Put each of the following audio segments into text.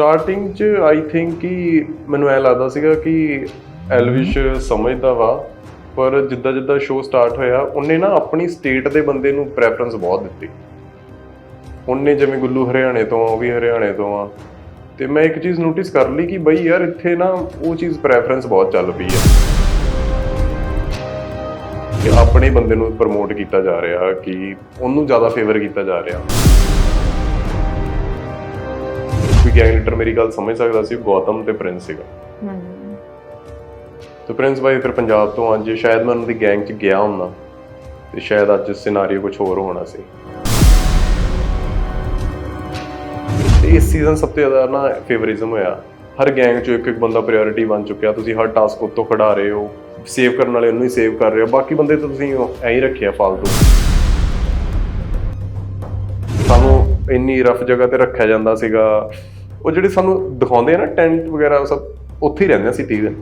Starting 'ਚ I think ਕਿ ਮੈਨੂੰ ਐ ਲੱਗਦਾ ਸੀਗਾ ਕਿ ਐਲਵਿਸ਼ ਸਮਝਦਾ ਵਾ ਪਰ ਜਿੱਦਾਂ ਜਿੱਦਾਂ ਸ਼ੋਅ ਸਟਾਰਟ ਹੋਇਆ ਉਹਨੇ ਨਾ ਆਪਣੀ ਸਟੇਟ ਦੇ ਬੰਦੇ ਨੂੰ ਪ੍ਰੈਫਰੈਂਸ ਬਹੁਤ ਦਿੱਤੀ। ਉਹਨੇ ਜਿਵੇਂ ਗੁੱਲੂ ਹਰਿਆਣੇ ਤੋਂ ਆ ਉਹ ਵੀ ਹਰਿਆਣੇ ਤੋਂ ਆ। ਤੇ ਮੈਂ ਇੱਕ ਚੀਜ਼ ਨੋਟਿਸ ਕਰ ਲਈ ਕਿ ਬਈ ਯਾਰ ਇੱਥੇ ਨਾ ਉਹ ਚੀਜ਼ ਪ੍ਰੈਫਰੈਂਸ ਬਹੁਤ ਚੱਲ ਪਈ ਹੈ ਕਿ ਆਪਣੇ ਬੰਦੇ ਨੂੰ ਪ੍ਰਮੋਟ ਕੀਤਾ ਜਾ ਰਿਹਾ ਕਿ ਉਹਨੂੰ ਜ਼ਿਆਦਾ ਫੇਵਰ ਕੀਤਾ ਜਾ ਰਿਹਾ। ਕੋਈ ਗੈਂਗ ਲੀਡਰ ਮੇਰੀ ਗੱਲ ਸਮਝ ਸਕਦਾ ਸੀ ਗੌਤਮ ਤੇ ਪ੍ਰਿੰਸ ਸੀਗਾ। ਤੇ ਪ੍ਰਿੰਸ ਭਾਈ ਫਿਰ ਪੰਜਾਬ ਤੋਂ ਅੱਜ ਸ਼ਾਇਦ ਮੈਂ ਉਹਨਾਂ ਦੀ ਗੈਂਗ 'ਚ ਗਿਆ ਹੁੰਦਾ ਤੇ ਸ਼ਾਇਦ ਅੱਜ ਸਿਨੈਰੀਓ ਕੁਝ ਹੋਰ ਹੋਣਾ ਸੀ। ਇਸ ਸੀਜ਼ਨ ਸਭ ਤੋਂ ਜ਼ਿਆਦਾ ਨਾ ਫੇਵਰਿਜ਼ਮ ਹੋਇਆ। ਹਰ ਗੈਂਗ 'ਚੋਂ ਇੱਕ ਇੱਕ ਬੰਦਾ ਪ੍ਰਾਇੋਰਟੀ ਬਣ ਚੁੱਕਿਆ। ਤੁਸੀਂ ਹਰ ਟਾਸਕ ਉੱਤੋਂ ਖੜਾ ਰਹੇ ਹੋ ਸੇਵ ਕਰਨ ਵਾਲੇ ਉਹਨੂੰ ਹੀ ਸੇਵ ਕਰ ਰਹੇ ਹੋ। ਬਾਕੀ ਬੰਦੇ ਤਾਂ ਤੁਸੀਂ ਐਂ ਹੀ ਰੱਖਿਆ ਫਾਲਤੂ। ਸਾਨੂੰ ਇੰਨੀ ਰਫ ਜਗ੍ਹਾ ਤੇ ਰੱਖਿਆ ਜਾਂਦਾ ਸੀਗਾ। ਉਹ ਜਿਹੜੇ ਸਾਨੂੰ ਦਿਖਾਉਂਦੇ ਆ ਨਾ ਟੈਂਟ ਵਗੈਰਾ ਸਭ ਉੱਥੇ ਹੀ ਰਹਿੰਦੇ ਸੀ 30 ਦਿਨ